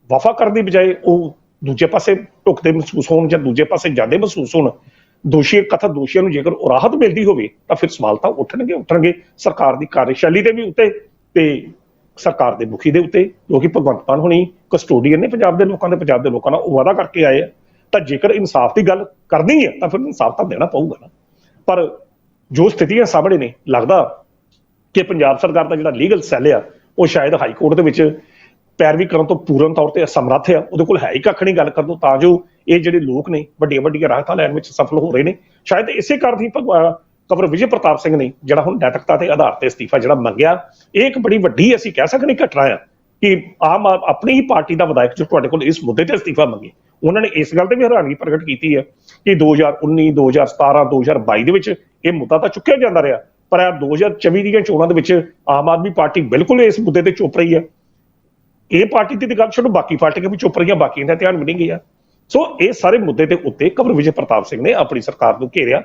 ਵਫਾ ਕਰਨ ਦੀ ਬਜਾਏ ਉਹ ਦੂਜੇ ਪਾਸੇ ਢੁਕਦੇ ਮਹਿਸੂਸ ਹੋਣ ਜਾਂ ਦੂਜੇ ਪਾਸੇ ਜਾਂਦੇ ਮਹਿਸੂਸ ਹੋਣ ਦੋਸ਼ੀ ਕਥਾ ਦੋਸ਼ੀਆਂ ਨੂੰ ਜੇਕਰ ਉਹ ਰਾਹਤ ਮਿਲਦੀ ਹੋਵੇ ਤਾਂ ਫਿਰ ਸਵਾਲ ਤਾਂ ਉੱਠਣਗੇ ਉੱਠਣਗੇ। ਸਰਕਾਰ ਦੀ ਕਾਰਜਸ਼ੈਲੀ ਦੇ ਵੀ ਉੱਤੇ ਤੇ ਸਰਕਾਰ ਦੇ ਮੁਖੀ ਦੇ ਉੱਤੇ ਕਿਉਂਕਿ ਭਗਵੰਤ ਮਾਨ ਹੁਣੀ ਕਸਟੋਡੀਅਨ ਨੇ ਪੰਜਾਬ ਦੇ ਲੋਕਾਂ ਦੇ, ਪੰਜਾਬ ਦੇ ਲੋਕਾਂ ਨਾਲ ਉਹ ਵਾਅਦਾ ਕਰਕੇ ਆਏ ਆ। ਤਾਂ ਜੇਕਰ ਇਨਸਾਫ ਦੀ ਗੱਲ ਕਰਨੀ ਹੈ, ਤਾਂ ਫਿਰ ਇਨਸਾਫ ਤਾਂ ਦੇਣਾ ਪਊਗਾ ਨਾ। ਪਰ ਜੋ ਸਥਿਤੀਆਂ ਸਾਹਮਣੇ ਨੇ, ਲੱਗਦਾ ਕਿ ਪੰਜਾਬ ਸਰਕਾਰ ਦਾ ਜਿਹੜਾ ਲੀਗਲ ਸੈੱਲ ਆ, ਉਹ ਸ਼ਾਇਦ ਹਾਈ ਕੋਰਟ ਦੇ ਵਿੱਚ ਪੈਰਵੀ ਕਰਨ ਤੋਂ ਪੂਰਨ ਤੌਰ ਤੇ ਅਸਮਰੱਥ ਆ, ਉਹਦੇ ਕੋਲ ਹੈ ਹੀ ਕੱਖ ਨਹੀਂ ਗੱਲ ਕਰਨ ਤੋਂ ਤਾਂ ਜੋ ਇਹ ਜਿਹੜੇ ਲੋਕ ਨੇ ਵੱਡੀਆਂ ਵੱਡੀਆਂ ਰਾਹਤਾਂ ਲੈਣ ਵਿੱਚ ਸਫਲ ਹੋ ਰਹੇ ਨੇ, ਸ਼ਾਇਦ ਇਸੇ ਕਾਰਨ ਹੀ ਭਗਵਾ ਕਵਰ ਵਿਜੇ ਪ੍ਰਤਾਪ ਸਿੰਘ ਨੇ ਜਿਹੜਾ ਹੁਣ ਨੈਤਿਕਤਾ ਦੇ ਆਧਾਰ ਤੇ ਅਸਤੀਫਾ ਜਿਹੜਾ ਮੰਗਿਆ, ਇਹ ਇੱਕ ਬੜੀ ਵੱਡੀ ਅਸੀਂ ਕਹਿ ਸਕਦੇ ਘਟਨਾ ਆ ਕਿ ਆਮ ਆ- ਆਪਣੀ ਹੀ ਪਾਰਟੀ ਦਾ ਵਿਧਾਇਕ ਜੋ ਤੁਹਾਡੇ ਕੋਲ ਇਸ ਮੁੱਦੇ ਤੇ ਅਸਤੀਫਾ ਮੰਗੇ, ਉਹਨਾਂ ਨੇ ਇਸ ਗੱਲ ਤੇ ਵੀ ਹੈਰਾਨਗੀ ਪ੍ਰਗਟ ਕੀਤੀ ਹੈ ਕਿ 2019 2017 2022 ਦੇ ਵਿੱਚ ਇਹ ਮੁੱਦਾ ਤਾਂ ਚੁੱਕਿਆ ਜਾਂਦਾ ਰਿਹਾ, ਪਰ ਇਹ 2024 ਦੀਆਂ ਚੋਣਾਂ ਦੇ ਵਿੱਚ ਆਮ ਆਦਮੀ ਪਾਰਟੀ ਬਿਲਕੁਲ ਇਸ ਮੁੱਦੇ ਤੇ ਚੁੱਪ ਰਹੀ ਹੈ ਇਹ ਪਾਰਟੀ ਦੀ ਤਾਂ ਗੱਲ ਛੱਡੋ, ਬਾਕੀ ਪਾਰਟੀਆਂ ਵੀ ਚੁੱਪ ਰਹੀਆਂ, ਬਾਕੀਆਂ ਦਾ ਧਿਆਨ ਵੀ ਨਹੀਂ ਗਿਆ। ਸੋ ਇਹ ਸਾਰੇ ਮੁੱਦੇ ਦੇ ਉੱਤੇ ਕਬਰ ਵਿਜੇ ਪ੍ਰਤਾਪ ਸਿੰਘ ਨੇ ਆਪਣੀ ਸਰਕਾਰ ਨੂੰ ਘੇਰਿਆ।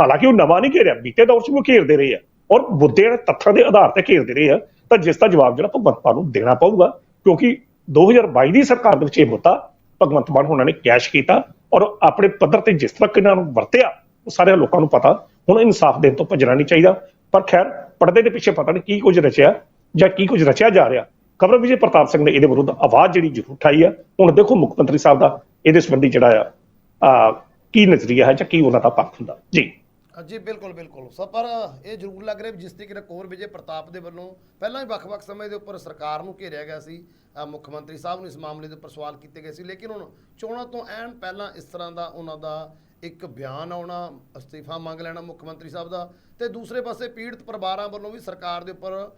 ਹਾਲਾਂਕਿ ਉਹ ਨਵਾਂ ਨਹੀਂ ਘੇਰਿਆ, ਬੀਤੇ ਦੌਰ 'ਚ ਵੀ ਉਹ ਘੇਰਦੇ ਰਹੇ ਆ। ਔਰ ਮੁੱਦੇ ਦੇ ਤੱਥਾਂ ਦੇ ਆਧਾਰ ਤੇ ਘੇਰਦੇ ਰਹੇ ਆ, ਤਾਂ ਜਿਸ ਦਾ ਜਵਾਬ ਜਿਹੜਾ ਭਗਵੰਤ ਮਾਨ ਨੂੰ ਦੇਣਾ ਪਊਗਾ, ਕਿਉਂਕਿ 2022 ਦੀ ਸਰਕਾਰ ਦੇ ਵਿੱਚ ਇਹ ਮੁੱਦਾ ਭਗਵੰਤ ਮਾਨ ਉਹਨਾਂ ਨੇ ਕੈਸ਼ ਕੀਤਾ ਔਰ ਆਪਣੇ ਪੱਧਰ ਤੇ ਜਿਸ ਤਰ੍ਹਾਂ ਇਹਨਾਂ ਨੂੰ ਵਰਤਿਆ, ਉਹ ਸਾਰੇ ਲੋਕਾਂ ਨੂੰ ਪਤਾ, ਹੁਣ ਇਨਸਾਫ ਦੇਣ ਤੋਂ ਭੱਜਣਾ ਨਹੀਂ ਚਾਹੀਦਾ। ਪਰ ਖੈਰ, ਪਰਦੇ ਦੇ ਪਿੱਛੇ ਪਤਾ ਨਹੀਂ ਕੀ ਕੁਝ ਰਚਿਆ ਜਾਂ ਕੀ ਕੁਝ ਰਚਿਆ ਜਾ ਰਿਹਾ। ਖਬਰ ਵਿਜੇ ਪ੍ਰਤਾਪ ਸਿੰਘ ਨੇ ਇਹਦੇ ਵਿਰੁੱਧ ਆਵਾਜ਼ ਜਿਹੜੀ ਜ਼ਰੂਰ ਉਠਾਈ ਆ। ਹੁਣ ਦੇਖੋ ਮੁੱਖ ਮੰਤਰੀ ਸਾਹਿਬ ਦਾ ਇਹਦੇ ਸੰਬੰਧੀ ਜਿਹੜਾ ਆ ਕੀ ਨਜ਼ਰੀਆ ਹੈ ਜਾਂ ਕੀ ਉਹਨਾਂ ਦਾ ਪੱਖ ਹੁੰਦਾ। ਜੀ। ਜੀ, ਬਿਲਕੁਲ ਬਿਲਕੁਲ। ਸੋ, ਪਰ ਇਹ ਜ਼ਰੂਰ ਲੱਗ ਰਿਹਾ ਜਿਸ ਤਰੀਕੇ ਨਾਲ ਕੋਰ ਵਿਜੇ ਪ੍ਰਤਾਪ ਦੇ ਵੱਲੋਂ ਪਹਿਲਾਂ ਹੀ ਵੱਖ-ਵੱਖ ਸਮੇਂ ਦੇ ਉੱਪਰ ਸਰਕਾਰ ਨੂੰ ਘੇਰਿਆ ਗਿਆ ਸੀ ਮੁੱਖ ਮੰਤਰੀ ਸਾਹਿਬ ਨੂੰ ਇਸ ਮਾਮਲੇ ਦੇ ਉੱਪਰ ਸਵਾਲ ਕੀਤੇ ਗਏ ਸੀ, ਲੇਕਿਨ ਹੁਣ ਚੋਣਾਂ ਤੋਂ ਐਨ ਪਹਿਲਾਂ ਇਸ ਤਰ੍ਹਾਂ ਦਾ ਉਹਨਾਂ ਦਾ ਇੱਕ ਬਿਆਨ ਆਉਣਾ, ਅਸਤੀਫਾ ਮੰਗ ਲੈਣਾ ਮੁੱਖ ਮੰਤਰੀ ਸਾਹਿਬ ਦਾ ਤੇ ਦੂਸਰੇ ਪਾਸੇ ਪੀੜਤ ਪਰਿਵਾਰਾਂ ਵੱਲੋਂ ਵੀ ਸਰਕਾਰ ਦੇ ਉੱਪਰ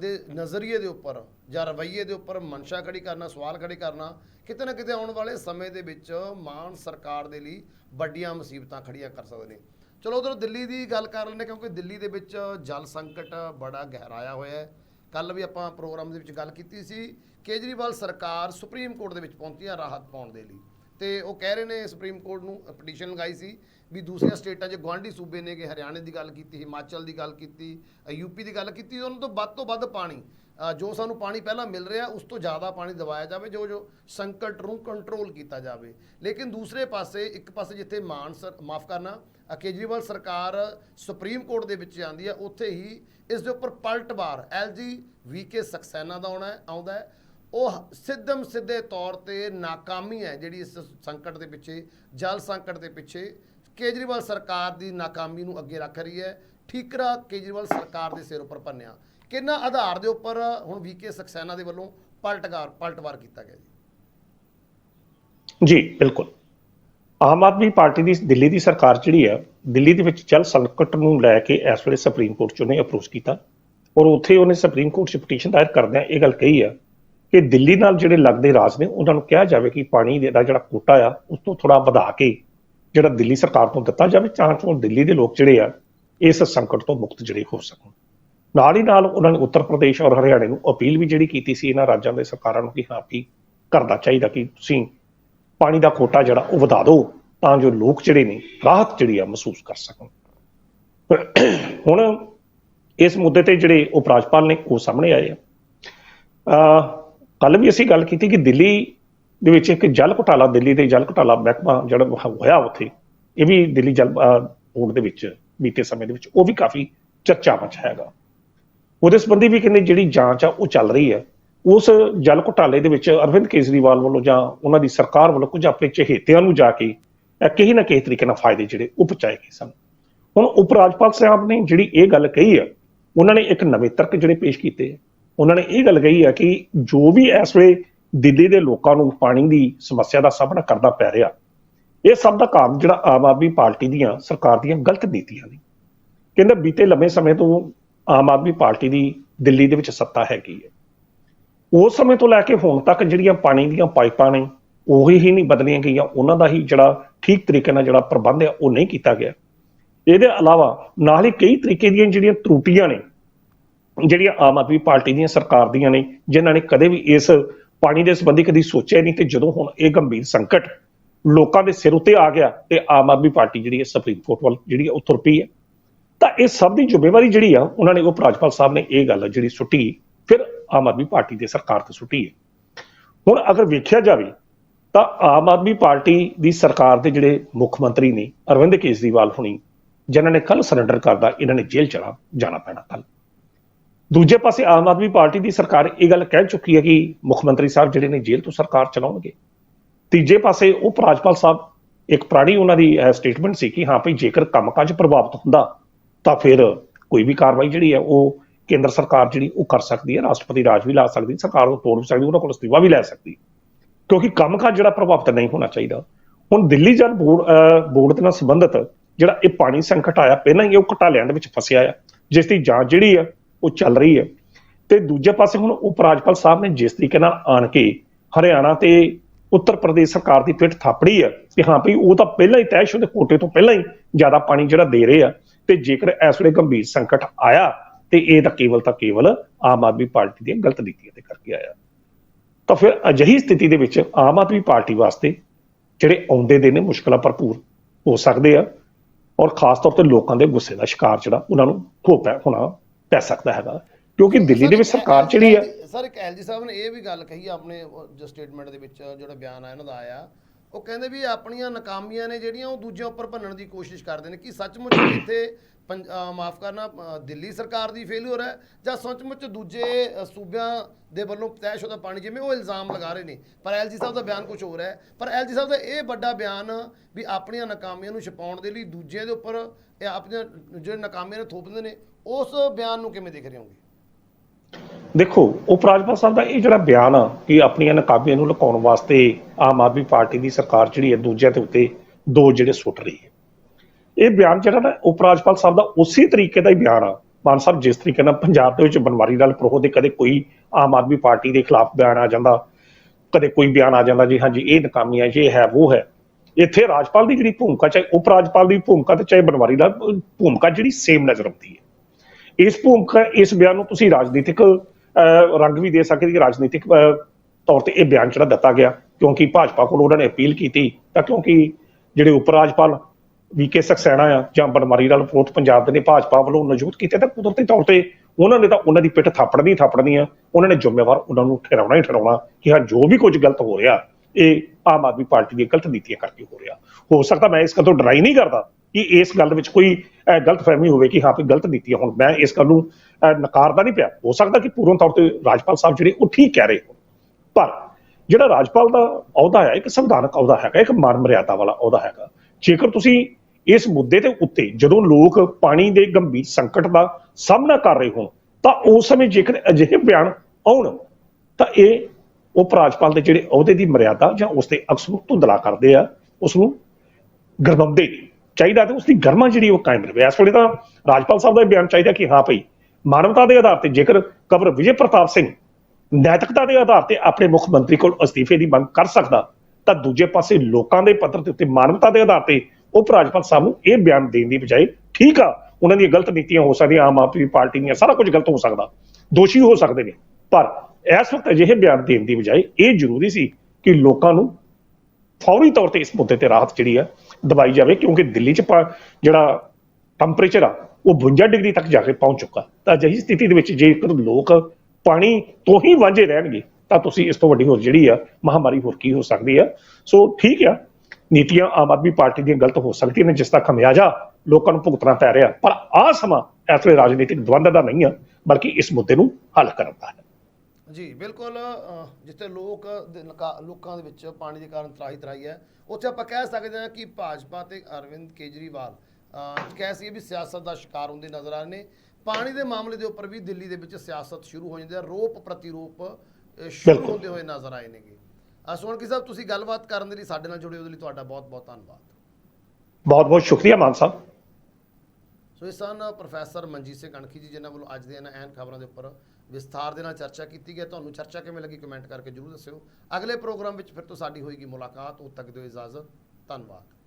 ਦੇ ਨਜ਼ਰੀਏ ਦੇ ਉੱਪਰ ਜਾਂ ਰਵੱਈਏ ਦੇ ਉੱਪਰ ਮਨਸ਼ਾ ਖੜੀ ਕਰਨਾ, ਸਵਾਲ ਖੜੇ ਕਰਨਾ, ਕਿਤੇ ਨਾ ਕਿਤੇ ਆਉਣ ਵਾਲੇ ਸਮੇਂ ਦੇ ਵਿੱਚ ਮਾਨ ਸਰਕਾਰ ਦੇ ਲਈ ਵੱਡੀਆਂ ਮੁਸੀਬਤਾਂ ਖੜੀਆਂ ਕਰ ਸਕਦੇ ਨੇ। ਚਲੋ ਉਧਰ ਦਿੱਲੀ ਦੀ ਗੱਲ ਕਰ ਲੈਂਦੇ ਕਿਉਂਕਿ ਦਿੱਲੀ ਦੇ ਵਿੱਚ ਜਲ ਸੰਕਟ ਬੜਾ ਗਹਿਰਾਇਆ ਹੋਇਆ ਹੈ। ਕੱਲ ਵੀ ਆਪਾਂ ਪ੍ਰੋਗਰਾਮ ਦੇ ਵਿੱਚ ਗੱਲ ਕੀਤੀ ਸੀ, ਕੇਜਰੀਵਾਲ ਸਰਕਾਰ ਸੁਪਰੀਮ ਕੋਰਟ ਦੇ ਵਿੱਚ ਪਹੁੰਚੀ ਹੈ ਰਾਹਤ ਪਾਉਣ ਦੇ ਲਈ। ਤੇ ਉਹ ਕਹਿ ਰਹੇ ਨੇ ਸੁਪਰੀਮ ਕੋਰਟ ਨੂੰ ਪਟੀਸ਼ਨ ਲਗਾਈ ਸੀ ਵੀ ਦੂਸਰੀਆਂ ਸਟੇਟਾਂ 'ਚ ਗਵਾਂਢੀ ਸੂਬੇ ਨੇ ਕਿ ਹਰਿਆਣੇ ਦੀ ਗੱਲ ਕੀਤੀ, ਹਿਮਾਚਲ ਦੀ ਗੱਲ ਕੀਤੀ ਯੂਪੀ ਦੀ ਗੱਲ ਕੀਤੀ ਉਹਨਾਂ ਤੋਂ ਵੱਧ ਤੋਂ ਵੱਧ ਪਾਣੀ ਜੋ ਸਾਨੂੰ ਪਾਣੀ ਪਹਿਲਾਂ ਮਿਲ ਰਿਹਾ, ਉਸ ਤੋਂ ਜ਼ਿਆਦਾ ਪਾਣੀ ਦਵਾਇਆ ਜਾਵੇ, ਜੋ ਜੋ ਸੰਕਟ ਨੂੰ ਕੰਟਰੋਲ ਕੀਤਾ ਜਾਵੇ। ਲੇਕਿਨ ਦੂਸਰੇ ਪਾਸੇ, ਇੱਕ ਪਾਸੇ ਜਿੱਥੇ ਮਾਨ ਸਰ ਮਾਫ ਕਰਨਾ ਕੇਜਰੀਵਾਲ ਸਰਕਾਰ ਸੁਪਰੀਮ ਕੋਰਟ ਦੇ ਵਿੱਚ ਜਾਂਦੀ ਹੈ ਉੱਥੇ ਹੀ ਇਸ ਦੇ ਉੱਪਰ ਪਲਟਵਾਰ ਐਲਜੀ ਵੀਕੇ ਸਕਸੈਨਾ ਦਾ ਆਉਣਾ, ਆਉਂਦਾ ਹੈ। ਉਹ ਸਿੱਧਮ ਸਿੱਧੇ ਤੌਰ ਤੇ ਨਾਕਾਮੀ ਹੈ ਜਿਹੜੀ ਇਸ ਸੰਕਟ ਦੇ ਪਿੱਛੇ, ਜਲ ਸੰਕਟ ਦੇ ਪਿੱਛੇ ਕੇਜਰੀਵਾਲ ਸਰਕਾਰ ਦੀ ਨਾਕਾਮੀ ਨੂੰ ਅੱਗੇ ਰੱਖ ਰਹੀ ਹੈ। ਠੀਕਰਾ ਕੇਜਰੀਵਾਲ ਸਰਕਾਰ ਦੇ ਸਿਰ ਉੱਪਰ ਭੰਨਿਆ। ਕਿੰਨਾ ਆਧਾਰ ਦੇ ਉੱਪਰ ਹੁਣ ਵੀਕੇ ਸਕਸੈਨਾ ਦੇ ਵੱਲੋਂ ਪਲਟਗਾਰ ਪਲਟਵਾਰ ਕੀਤਾ ਗਿਆ ਜੀ? ਜੀ, ਬਿਲਕੁਲ। ਆਮ ਆਦਮੀ ਪਾਰਟੀ ਦੀ ਦਿੱਲੀ ਦੀ ਸਰਕਾਰ ਜਿਹੜੀ ਆ ਦਿੱਲੀ ਦੇ ਵਿੱਚ ਜਲ ਸੰਕਟ ਨੂੰ ਲੈ ਕੇ ਇਸ ਵੇਲੇ ਸੁਪਰੀਮ ਕੋਰਟ 'ਚ ਉਹਨੇ ਅਪਰੋਚ ਕੀਤਾ। ਔਰ ਉੱਥੇ ਉਹਨੇ ਸੁਪਰੀਮ ਕੋਰਟ 'ਚ ਪਟੀਸ਼ਨ ਦਾਇਰ ਕਰਦਿਆਂ ਇਹ ਗੱਲ ਕਹੀ ਆ ਕਿ ਦਿੱਲੀ ਨਾਲ ਜਿਹੜੇ ਲੱਗਦੇ ਰਾਜ ਨੇ, ਉਹਨਾਂ ਨੂੰ ਕਿਹਾ ਜਾਵੇ ਕਿ ਪਾਣੀ ਦਾ ਜਿਹੜਾ ਕੋਟਾ ਆ, ਉਸ ਤੋਂ ਥੋੜਾ ਵਧਾ ਕੇ ਜਿਹੜਾ ਦਿੱਲੀ ਸਰਕਾਰ ਤੋਂ ਦਿੱਤਾ ਜਾਵੇ, ਤਾਂ ਜੋ ਦਿੱਲੀ ਦੇ ਲੋਕ ਜਿਹੜੇ ਆ, ਇਸ ਸੰਕਟ ਤੋਂ ਮੁਕਤ ਜਿਹੜੇ ਹੋ ਸਕਣ। ਨਾਲ ਹੀ ਨਾਲ ਉਹਨਾਂ ਨੇ ਉੱਤਰ ਪ੍ਰਦੇਸ਼ ਔਰ ਹਰਿਆਣੇ ਨੂੰ ਅਪੀਲ ਵੀ ਜਿਹੜੀ ਕੀਤੀ ਸੀ, ਇਹਨਾਂ ਰਾਜਾਂ ਦੇ ਸਰਕਾਰਾਂ ਨੂੰ ਕਿ ਹਾਂ ਵੀ ਕਰਨਾ ਚਾਹੀਦਾ ਕਿ ਤੁਸੀਂ ਪਾਣੀ ਦਾ ਕੋਟਾ ਜਿਹੜਾ, ਉਹ ਵਧਾ ਦਿਓ, ਤਾਂ ਜੋ ਲੋਕ ਜਿਹੜੇ ਨੇ, ਰਾਹਤ ਜਿਹੜੀ ਆ, ਮਹਿਸੂਸ ਕਰ ਸਕਣ। ਹੁਣ ਇਸ ਮੁੱਦੇ ਤੇ ਜਿਹੜੇ ਉਪ ਰਾਜਪਾਲ ਨੇ, ਉਹ ਸਾਹਮਣੇ ਆਏ ਆ। ਕੱਲ ਵੀ ਅਸੀਂ ਗੱਲ ਕੀਤੀ ਕਿ ਦਿੱਲੀ ਦੇ ਵਿੱਚ ਇੱਕ ਜਲ ਘੁਟਾਲਾ ਦਿੱਲੀ ਦੇ ਜਲ ਘੁਟਾਲਾ ਮਹਿਕਮਾ ਜਿਹੜਾ ਹੋਇਆ ਉੱਥੇ ਇਹ ਵੀ ਦਿੱਲੀ ਜਲ ਅਹ, ਬੋਰਡ ਦੇ ਵਿੱਚ ਬੀਤੇ ਸਮੇਂ ਦੇ ਵਿੱਚ ਉਹ ਵੀ ਕਾਫੀ ਚਰਚਾ 'ਚ ਹੈਗਾ। ਉਹਦੇ ਸੰਬੰਧੀ ਵੀ ਕਹਿੰਦੇ ਜਿਹੜੀ ਜਾਂਚ ਆ ਉਹ ਚੱਲ ਰਹੀ ਹੈ। ਉਸ ਜਲ ਘੁਟਾਲੇ ਦੇ ਵਿੱਚ ਅਰਵਿੰਦ ਕੇਜਰੀਵਾਲ ਵੱਲੋਂ ਜਾਂ ਉਹਨਾਂ ਦੀ ਸਰਕਾਰ ਵੱਲੋਂ ਕੁਝ ਆਪਣੇ ਚਹੇਤਿਆਂ ਨੂੰ ਜਾ ਕੇ ਕਿਸੇ ਨਾ ਕਿਸੇ ਤਰੀਕੇ ਨਾਲ ਫਾਇਦੇ ਜਿਹੜੇ ਉਹ ਪਹੁੰਚਾਏ ਗਏ ਸਨ। ਹੁਣ ਉਪ ਰਾਜਪਾਲ ਸਾਹਿਬ ਨੇ ਜਿਹੜੀ ਇਹ ਗੱਲ ਕਹੀ ਹੈ ਉਹਨਾਂ ਨੇ ਇੱਕ ਨਵੇਂ ਤਰਕ ਜਿਹੜੇ ਪੇਸ਼ ਕੀਤੇ। ਉਹਨਾਂ ਨੇ ਇਹ ਗੱਲ ਕਹੀ ਆ ਕਿ ਜੋ ਵੀ ਇਸ ਵੇਲੇ ਦਿੱਲੀ ਦੇ ਲੋਕਾਂ ਨੂੰ ਪਾਣੀ ਦੀ ਸਮੱਸਿਆ ਦਾ ਸਾਹਮਣਾ ਕਰਨਾ ਪੈ ਰਿਹਾ, ਇਹ ਸਭ ਦਾ ਕਾਰਨ ਜਿਹੜਾ ਆਮ ਆਦਮੀ ਪਾਰਟੀ ਦੀਆਂ, ਸਰਕਾਰ ਦੀਆਂ ਗਲਤ ਨੀਤੀਆਂ ਨੇ। ਕਹਿੰਦਾ ਬੀਤੇ ਲੰਮੇ ਸਮੇਂ ਤੋਂ ਆਮ ਆਦਮੀ ਪਾਰਟੀ ਦੀ ਦਿੱਲੀ ਦੇ ਵਿੱਚ ਸੱਤਾ ਹੈਗੀ ਹੈ। ਉਸ ਸਮੇਂ ਤੋਂ ਲੈ ਕੇ ਹੁਣ ਤੱਕ ਜਿਹੜੀਆਂ ਪਾਣੀ ਦੀਆਂ ਪਾਈਪਾਂ ਨੇ, ਉਹੀ ਹੀ ਨਹੀਂ ਬਦਲੀਆਂ ਗਈਆਂ। ਉਹਨਾਂ ਦਾ ਹੀ ਜਿਹੜਾ ਠੀਕ ਤਰੀਕੇ ਨਾਲ ਜਿਹੜਾ ਪ੍ਰਬੰਧ ਹੈ, ਉਹ ਨਹੀਂ ਕੀਤਾ ਗਿਆ। ਇਹਦੇ ਇਲਾਵਾ ਨਾਲ ਹੀ ਕਈ ਤਰੀਕੇ ਦੀਆਂ ਜਿਹੜੀਆਂ ਤਰੁੱਟੀਆਂ ਨੇ ਜਿਹੜੀਆਂ ਆਮ ਆਦਮੀ ਪਾਰਟੀ ਦੀਆਂ ਸਰਕਾਰ ਦੀਆਂ ਨੇ, ਜਿਨ੍ਹਾਂ ਨੇ ਕਦੇ ਵੀ ਇਸ ਪਾਣੀ ਦੇ ਸੰਬੰਧੀ ਕਦੀ ਸੋਚਿਆ ਨਹੀਂ ਤੇ ਜਦੋਂ ਹੁਣ ਇਹ ਗੰਭੀਰ ਸੰਕਟ ਲੋਕਾਂ ਦੇ ਸਿਰ ਉੱਤੇ ਆ ਗਿਆ ਤੇ ਆਮ ਆਦਮੀ ਪਾਰਟੀ ਜਿਹੜੀ ਹੈ ਸੁਪਰੀਮ ਕੋਰਟ ਵੱਲ ਜਿਹੜੀ ਹੈ ਉਹ ਤੁਰ ਪਈ ਹੈ, ਤਾਂ ਇਹ ਸਭ ਦੀ ਜ਼ਿੰਮੇਵਾਰੀ ਜਿਹੜੀ ਆ, ਉਹਨਾਂ ਨੇ ਉਪ ਰਾਜਪਾਲ ਸਾਹਿਬ ਨੇ ਇਹ ਗੱਲ ਜਿਹੜੀ ਸੁੱਟੀ, ਫਿਰ ਆਮ ਆਦਮੀ ਪਾਰਟੀ ਦੇ ਸਰਕਾਰ ਤੇ ਸੁੱਟੀ ਹੈ। ਹੁਣ ਅਗਰ ਵੇਖਿਆ ਜਾਵੇ ਤਾਂ ਆਮ ਆਦਮੀ ਪਾਰਟੀ ਦੀ ਸਰਕਾਰ ਦੇ ਜਿਹੜੇ ਮੁੱਖ ਮੰਤਰੀ ਨੇ, ਅਰਵਿੰਦ ਕੇਜਰੀਵਾਲ ਹੁਣੀ, ਜਿਨ੍ਹਾਂ ਨੇ ਕੱਲ ਸਰੈਂਡਰ ਕਰਦਾ ਇਹਨਾਂ ਨੇ ਜੇਲ੍ਹ ਚਲਾ ਜਾਣਾ ਪੈਣਾ ਕੱਲ ਦੂਜੇ ਪਾਸੇ ਆਮ ਆਦਮੀ ਪਾਰਟੀ ਦੀ ਸਰਕਾਰ ਇਹ ਗੱਲ ਕਹਿ ਚੁੱਕੀ ਹੈ ਕਿ ਮੁੱਖ ਮੰਤਰੀ ਸਾਹਿਬ ਜਿਹੜੇ ਨੇ ਜੇਲ੍ਹ ਤੋਂ ਸਰਕਾਰ ਚਲਾਉਣਗੇ। ਤੀਜੇ ਪਾਸੇ ਉਪ ਰਾਜਪਾਲ ਸਾਹਿਬ, ਇੱਕ ਪੁਰਾਣੀ ਉਹਨਾਂ ਦੀ ਸਟੇਟਮੈਂਟ ਸੀ ਕਿ ਹਾਂ ਭਈ ਜੇਕਰ ਕੰਮਕਾਜ ਪ੍ਰਭਾਵਿਤ ਹੁੰਦਾ, ਤਾਂ ਫਿਰ ਕੋਈ ਵੀ ਕਾਰਵਾਈ ਜਿਹੜੀ ਹੈ ਉਹ ਕੇਂਦਰ ਸਰਕਾਰ ਜਿਹੜੀ ਉਹ ਕਰ ਸਕਦੀ ਹੈ, ਰਾਸ਼ਟਰਪਤੀ ਰਾਜ ਵੀ ਲਾ ਸਕਦੀ, ਸਰਕਾਰ ਨੂੰ ਤੋੜ ਵੀ ਸਕਦੀ, ਉਹਨਾਂ ਕੋਲ ਅਸਤੀਫਾ ਵੀ ਲੈ ਸਕਦੀ। ਕਿਉਂਕਿ ਕੰਮਕਾਜ ਜਿਹੜਾ ਪ੍ਰਭਾਵਿਤ ਨਹੀਂ ਹੋਣਾ ਚਾਹੀਦਾ। ਹੁਣ ਦਿੱਲੀ ਜਲ ਬੋਰਡ ਬੋਰਡ ਦੇ ਨਾਲ ਸੰਬੰਧਿਤ ਜਿਹੜਾ ਇਹ ਪਾਣੀ ਸੰਕਟ ਆਇਆ, ਪਹਿਲਾਂ ਹੀ ਉਹ ਘਟਾਲਿਆਂ ਦੇ ਵਿੱਚ ਫਸਿਆ ਆ, ਜਿਸ ਦੀ ਜਾਂਚ ਜਿਹੜੀ ਆ ਉਹ ਚੱਲ ਰਹੀ ਹੈ। ਤੇ ਦੂਜੇ ਪਾਸੇ ਹੁਣ ਉਪ ਰਾਜਪਾਲ ਸਾਹਿਬ ਨੇ ਜਿਸ ਤਰੀਕੇ ਨਾਲ ਆਣ ਕੇ ਹਰਿਆਣਾ ਤੇ ਉੱਤਰ ਪ੍ਰਦੇਸ਼ ਸਰਕਾਰ ਦੀ ਪਿੱਠ ਥਾਪੜੀ ਹੈ ਕਿ ਹਾਂ ਭਈ ਉਹ ਤਾਂ ਪਹਿਲਾਂ ਹੀ ਤੈਅਸ਼ੁਦੇ ਕੋਟੇ ਤੋਂ ਪਹਿਲਾਂ ਹੀ ਜ਼ਿਆਦਾ ਪਾਣੀ ਜਿਹੜਾ ਦੇ ਰਹੇ ਆ। ਤੇ ਜੇਕਰ ਇਸ ਵੇਲੇ ਗੰਭੀਰ ਸੰਕਟ ਆਇਆ ਤੇ ਇਹ ਤਾਂ ਕੇਵਲ ਤਾਂ ਕੇਵਲ ਆਮ ਆਦਮੀ ਪਾਰਟੀ ਦੀਆਂ ਗਲਤ ਨੀਤੀਆਂ ਦੇ ਕਰਕੇ ਆਇਆ। ਤਾਂ ਫਿਰ ਅਜਿਹੀ ਸਥਿਤੀ ਦੇ ਵਿੱਚ ਆਮ ਆਦਮੀ ਪਾਰਟੀ ਵਾਸਤੇ ਜਿਹੜੇ ਆਉਂਦੇ ਦੇ ਨੇ ਮੁਸ਼ਕਲਾਂ ਭਰਪੂਰ ਹੋ ਸਕਦੇ ਆ। ਔਰ ਖਾਸ ਤੌਰ ਤੇ ਲੋਕਾਂ ਦੇ ਗੁੱਸੇ ਦਾ ਸ਼ਿਕਾਰ ਜਿਹੜਾ ਉਹਨਾਂ ਨੂੰ ਹੋ ਹੋਣਾ ਪੈ ਸਕਦਾ ਹੈਗਾ। ਕਿਉਂਕਿ ਦਿੱਲੀ ਦੇ ਵਿੱਚ ਸਰਕਾਰ ਜਿਹੜੀ ਆ ਸਰ ਇੱਕ ਐਲਜੀ ਸਾਹਿਬ ਨੇ ਇਹ ਵੀ ਗੱਲ ਕਹੀ ਆ ਆਪਣੇ ਜੋ ਸਟੇਟਮੈਂਟ ਦੇ ਵਿੱਚ ਜਿਹੜਾ ਬਿਆਨ ਆਇਆ ਉਹਨਾਂ ਦਾ ਆਇਆ। ਉਹ ਕਹਿੰਦੇ ਵੀ ਆਪਣੀਆਂ ਨਾਕਾਮੀਆਂ ਨੇ ਜਿਹੜੀਆਂ ਉਹ ਦੂਜਿਆਂ ਉੱਪਰ ਭੰਨਣ ਦੀ ਕੋਸ਼ਿਸ਼ ਕਰਦੇ ਨੇ ਕਿ ਸੱਚਮੁੱਚ ਇੱਥੇ ਮਾਫ ਕਰਨਾ ਦਿੱਲੀ ਸਰਕਾਰ ਦੀ ਫੇਲਿਅਰ ਹੈ ਜਾਂ ਸੱਚਮੁੱਚ ਦੂਜੇ ਸੂਬਿਆਂ ਦੇ ਵੱਲੋਂ ਤੈਅਸ਼ੁਦਾ ਪਾਣੀ ਜਿਵੇਂ ਉਹ ਇਲਜ਼ਾਮ ਲਗਾ ਰਹੇ ਨੇ। ਪਰ ਐਲਜੀ ਸਾਹਿਬ ਦਾ ਬਿਆਨ ਕੁਝ ਹੋਰ ਹੈ। ਪਰ ਐਲਜੀ ਸਾਹਿਬ ਦਾ ਇਹ ਵੱਡਾ ਬਿਆਨ ਵੀ ਆਪਣੀਆਂ ਨਾਕਾਮੀਆਂ ਨੂੰ ਛੁਪਾਉਣ ਦੇ ਲਈ ਦੂਜਿਆਂ ਦੇ ਉੱਪਰ ਇਹ ਆਪਣੀਆਂ ਜਿਹੜੇ ਨਾਕਾਮੀਆਂ ਨੇ ਥੋਪਦੇ ਨੇ। ਉਸ ਬਿਆਨ ਨੂੰ ਕਿਵੇਂ ਦੇਖ ਰਹੇ ਹੋਗੇ? ਦੇਖੋ ਉਪ ਰਾਜਪਾਲ ਸਾਹਿਬ ਦਾ ਇਹ ਜਿਹੜਾ ਬਿਆਨ ਆ ਕਿ ਆਪਣੀਆਂ ਨਕਾਬੀਆਂ ਨੂੰ ਲੁਕਾਉਣ ਵਾਸਤੇ ਆਮ ਆਦਮੀ ਪਾਰਟੀ ਦੀ ਸਰਕਾਰ ਜਿਹੜੀ ਹੈ ਦੂਜਿਆਂ ਦੇ ਉੱਤੇ ਦੋ ਜਿਹੜੇ ਸੁੱਟ ਰਹੀ ਹੈ। ਇਹ ਬਿਆਨ ਜਿਹੜਾ ਨਾ ਉਪ ਰਾਜਪਾਲ ਸਾਹਿਬ ਦਾ ਉਸੇ ਤਰੀਕੇ ਦਾ ਹੀ ਬਿਆਨ ਆ। ਮਾਨ ਸਾਹਿਬ, ਜਿਸ ਤਰੀਕੇ ਨਾਲ ਪੰਜਾਬ ਦੇ ਵਿੱਚ ਬਨਵਾਰੀ ਲਾਲ ਪ੍ਰੋਹ ਦੇ ਕਦੇ ਕੋਈ ਆਮ ਆਦਮੀ ਪਾਰਟੀ ਦੇ ਖਿਲਾਫ ਬਿਆਨ ਆ ਜਾਂਦਾ, ਕਦੇ ਕੋਈ ਬਿਆਨ ਆ ਜਾਂਦਾ, ਜੀ ਹਾਂਜੀ ਇਹ ਨਕਾਮੀਆਂ, ਇਹ ਹੈ, ਉਹ ਹੈ। ਇੱਥੇ ਰਾਜਪਾਲ ਦੀ ਜਿਹੜੀ ਭੂਮਿਕਾ, ਚਾਹੇ ਉਪ ਰਾਜਪਾਲ ਦੀ ਭੂਮਿਕਾ ਤੇ ਚਾਹੇ ਬਨਵਾਰੀ ਲਾਲ ਭੂਮਿਕਾ ਜਿਹੜੀ ਸੇਮ ਨਜ਼ਰ ਆਉਂਦੀ ਹੈ। ਇਸ ਭੂਮਿਕਾ ਇਸ ਬਿਆਨ ਨੂੰ ਤੁਸੀਂ ਰਾਜਨੀਤਿਕ ਅਹ, ਰੰਗ ਵੀ ਦੇ ਸਕਦੇ ਕਿ ਰਾਜਨੀਤਿਕ ਤੌਰ ਤੇ ਇਹ ਬਿਆਨ ਜਿਹੜਾ ਦਿੱਤਾ ਗਿਆ। ਕਿਉਂਕਿ ਭਾਜਪਾ ਕੋਲ ਉਹਨਾਂ ਨੇ ਅਪੀਲ ਕੀਤੀ ਤਾਂ ਕਿਉਂਕਿ ਜਿਹੜੇ ਉਪ ਰਾਜਪਾਲ ਵੀਕੇ ਸਕਸੈਨਾ ਆ ਜਾਂ ਬਨਮਾਰੀ ਲਾਲ ਫੋਰਟ ਪੰਜਾਬ ਦੇ ਨੇ ਭਾਜਪਾ ਵੱਲੋਂ ਨਿਯੁਕਤ ਕੀਤੇ ਤਾਂ ਕੁਦਰਤੀ ਤੌਰ ਤੇ ਉਹਨਾਂ ਨੇ ਤਾਂ ਉਹਨਾਂ ਦੀ ਪਿੱਠ ਥਾਪੜਨੀ ਹੀ ਥਾਪੜਨੀ ਆ। ਉਹਨਾਂ ਨੇ ਜ਼ਿੰਮੇਵਾਰ ਉਹਨਾਂ ਨੂੰ ਠਹਿਰਾਉਣਾ ਹੀ ਠਹਿਰਾਉਣਾ ਕਿ ਹਾਂ ਜੋ ਵੀ ਕੁਝ ਗਲਤ ਹੋ ਰਿਹਾ ਇਹ ਆਮ ਆਦਮੀ ਪਾਰਟੀ ਦੀਆਂ ਗਲਤ ਨੀਤੀਆਂ ਕਰਕੇ ਹੋ ਰਿਹਾ। ਹੋ ਸਕਦਾ ਮੈਂ ਇਸ ਗੱਲ ਤੋਂ ਡਰਾਈ ਨਹੀਂ ਕਰਦਾ ਕਿ ਇਸ ਗੱਲ ਵਿੱਚ ਕੋਈ ਅਹ, ਗਲਤ ਫਹਿਮੀ ਹੋਵੇ ਕਿ ਹਾਂ ਵੀ ਗਲਤ ਨੀਤੀਆਂ ਹੁਣ। ਮੈਂ ਇਸ ਗੱਲ ਨੂੰ ਨਕਾਰਦਾ ਨਹੀਂ ਪਿਆ। ਹੋ ਸਕਦਾ ਕਿ ਪੂਰਨ ਤੌਰ ਤੇ ਰਾਜਪਾਲ ਸਾਹਿਬ ਜਿਹੜੇ ਉਹ ਠੀਕ ਕਹਿ ਰਹੇ ਹੋ ਪਰ ਜਿਹੜਾ ਰਾਜਪਾਲ ਦਾ ਅਹੁਦਾ ਹੈ ਇੱਕ ਸੰਵਿਧਾਨਕ ਅਹੁਦਾ ਹੈਗਾ ਇੱਕ ਮਾਨ ਮਰਿਆਦਾ ਵਾਲਾ ਅਹੁਦਾ ਹੈਗਾ। ਜੇਕਰ ਤੁਸੀਂ ਇਸ ਮੁੱਦੇ ਦੇ ਉੱਤੇ ਜਦੋਂ ਲੋਕ ਪਾਣੀ ਦੇ ਗੰਭੀਰ ਸੰਕਟ ਦਾ ਸਾਹਮਣਾ ਕਰ ਰਹੇ ਹੋਣ ਤਾਂ ਉਸ ਸਮੇਂ ਜੇਕਰ ਅਜਿਹੇ ਬਿਆਨ ਆਉਣ ਤਾਂ ਇਹ ਉਪ ਰਾਜਪਾਲ ਦੇ ਜਿਹੜੇ ਅਹੁਦੇ ਦੀ ਮਰਿਆਦਾ ਜਾਂ ਉਸ ਦੇ ਅਕਸ ਨੂੰ ਧੁੰਦਲਾ ਕਰਦੇ ਆ, ਉਸ ਨੂੰ ਗਰਮਾਉਂਦੇ ਚਾਹੀਦਾ ਤੇ ਉਸ ਦੀ ਗਰਮਾ ਜਿਹੜੀ ਉਹ ਕਾਇਮ ਰਹੇ। ਇਸ ਵੇਲੇ ਤਾਂ ਰਾਜਪਾਲ ਸਾਹਿਬ ਦਾ ਇਹ ਬਿਆਨ ਚਾਹੀਦਾ ਕਿ ਹਾਂ ਭਈ, ਮਾਨਵਤਾ ਦੇ ਆਧਾਰ ਤੇ ਜੇਕਰ ਕਬਰ ਵਿਜੇ ਪ੍ਰਤਾਪ ਸਿੰਘ ਨੈਤਿਕਤਾ ਦੇ ਆਧਾਰ ਤੇ ਆਪਣੇ ਮੁੱਖ ਮੰਤਰੀ ਕੋਲ ਅਸਤੀਫੇ ਦੀ ਮੰਗ ਕਰ ਸਕਦਾ, ਤਾਂ ਦੂਜੇ ਪਾਸੇ ਲੋਕਾਂ ਦੇ ਪੱਧਰ ਦੇ ਉੱਤੇ ਮਾਨਵਤਾ ਦੇ ਆਧਾਰ ਤੇ ਉਪ ਰਾਜਪਾਲ ਸਾਹਿਬ ਨੂੰ ਇਹ ਬਿਆਨ ਦੇਣ ਦੀ ਬਜਾਏ ਠੀਕ ਆ, ਉਹਨਾਂ ਦੀਆਂ ਗਲਤ ਨੀਤੀਆਂ ਹੋ ਸਕਦੀਆਂ, ਆਮ ਆਦਮੀ ਪਾਰਟੀ ਦੀਆਂ ਸਾਰਾ ਕੁਝ ਗਲਤ ਹੋ ਸਕਦਾ। ਦੋਸ਼ੀ ਹੋ ਸਕਦੇ ਨੇ, ਪਰ ਇਸ ਵਕਤ ਅਜਿਹੇ ਬਿਆਨ ਦੇਣ ਦੀ ਬਜਾਏ ਇਹ ਜ਼ਰੂਰੀ ਸੀ ਕਿ ਲੋਕਾਂ ਨੂੰ ਫੌਰੀ ਤੌਰ ਤੇ ਇਸ ਮੁੱਦੇ ਤੇ ਰਾਹਤ ਜਿਹੜੀ ਆ ਦਵਾਈ ਜਾਵੇ, ਕਿਉਂਕਿ ਦਿੱਲੀ 'ਚ ਪਾ- ਜਿਹੜਾ ਟੈਂਪਰੇਚਰ ਆ, ਉਹ 52 ਡਿਗਰੀ ਤੱਕ ਜਾ ਕੇ ਪਹੁੰਚ ਚੁੱਕਾ। ਤਾਂ ਅਜਿਹੀ ਸਥਿਤੀ ਦੇ ਵਿੱਚ ਜੇਕਰ ਲੋਕ ਪਾਣੀ ਤੋਂ ਹੀ ਵਾਂਝੇ ਰਹਿਣਗੇ, ਤਾਂ ਤੁਸੀਂ ਇਸ ਤੋਂ ਵੱਡੀ ਹੋਰ ਜਿਹੜੀ ਆ ਮਹਾਮਾਰੀ ਹੋਰ ਕੀ ਹੋ ਸਕਦੀ ਆ। ਸੋ ਠੀਕ ਆ, ਨੀਤੀਆਂ ਆਮ ਆਦਮੀ ਪਾਰਟੀ ਦੀਆਂ ਗਲਤ ਹੋ ਸਕਦੀਆਂ ਨੇ, ਜਿਸ ਦਾ ਖਮਿਆਜਾ ਲੋਕਾਂ ਨੂੰ ਭੁਗਤਣਾ ਪੈ ਰਿਹਾ, ਪਰ ਆਹ ਸਮਾਂ ਇਸ ਵੇਲੇ ਰਾਜਨੀਤਿਕ ਦਵੰਦ ਦਾ ਨਹੀਂ ਆ, ਬਲਕਿ ਇਸ ਮੁੱਦੇ ਨੂੰ ਹੱਲ ਕਰਨ ਦਾ ਹੈ। ਜੀ ਬਿਲਕੁਲ ਅ, ਜਿੱਥੇ ਲੋਕ ਦੇ ਲਕਾ- ਲੋਕਾਂ ਦੇ ਵਿੱਚ ਪਾਣੀ ਦੇ ਕਾਰਨ ਤਰਾਈ ਤਰਾਈ ਹੈ ਉੱਥੇ ਆਪਾਂ ਕਹਿ ਸਕਦੇ ਹਾਂ ਕਿ ਭਾਜਪਾ ਤੇ ਅਰਵਿੰਦ ਕੇਜਰੀਵਾਲ ਅ, ਕਹਿ ਸਕੀਏ ਵੀ ਸਿਆਸਤ ਦਾ ਸ਼ਿਕਾਰ ਹੁੰਦੇ ਨਜ਼ਰ ਆ ਰਹੇ ਨੇ। ਪਾਣੀ ਦੇ ਮਾਮਲੇ ਦੇ ਉੱਪਰ ਵੀ ਦਿੱਲੀ ਦੇ ਵਿੱਚ ਸਿਆਸਤ ਸ਼ੁਰੂ ਹੋ ਜਾਂਦੀ ਹੈ ਰੋਪ ਪ੍ਰਤੀਰੋਪ ਅ, ਸ਼ੁਰੂ ਬਿਲਕੁਲ। ਹੁੰਦੇ ਹੋਏ ਨਜ਼ਰ ਆਏ ਨੇਗੇ। ਅ, ਸੋਹਣਕੀ ਸਾਹਿਬ ਤੁਸੀਂ ਗੱਲਬਾਤ ਕਰਨ ਦੇ ਲਈ ਸਾਡੇ ਨਾਲ ਜੁੜੇ ਉਹਦੇ ਲਈ ਤੁਹਾਡਾ ਬਹੁਤ ਬਹੁਤ ਧੰਨਵਾਦ। ਬਹੁਤ ਬਹੁਤ ਸ਼ੁਕਰੀਆ ਮਾਨ ਸਾਹਿਬ। ਸੋ ਇਹ ਸਨ ਪ੍ਰੋਫੈਸਰ ਮਨਜੀਤ ਸਿੰਘ ਅਣਖੀ ਜੀ, ਜਿਨ੍ਹਾਂ ਵੱਲੋਂ ਅੱਜ ਦੇ ਇਹਨਾਂ ਐਨ ਖਬਰਾਂ ਦੇ ਉੱਪਰ ਵਿਸਥਾਰ ਦੇ ਨਾਲ ਚਰਚਾ ਕੀਤੀ ਗਈ ਤੁਹਾਨੂੰ ਚਰਚਾ ਕਿਵੇਂ ਲੱਗੀ ਕਮੈਂਟ ਕਰਕੇ ਜਰੂਰ ਦੱਸਿਓ। ਅਗਲੇ ਪ੍ਰੋਗਰਾਮ ਵਿੱਚ ਫਿਰ ਤੋਂ ਸਾਡੀ ਹੋਏਗੀ ਮੁਲਾਕਾਤ। ਉਦ ਤੱਕ ਦਿਓ ਇਜਾਜ਼ਤ। ਧੰਨਵਾਦ।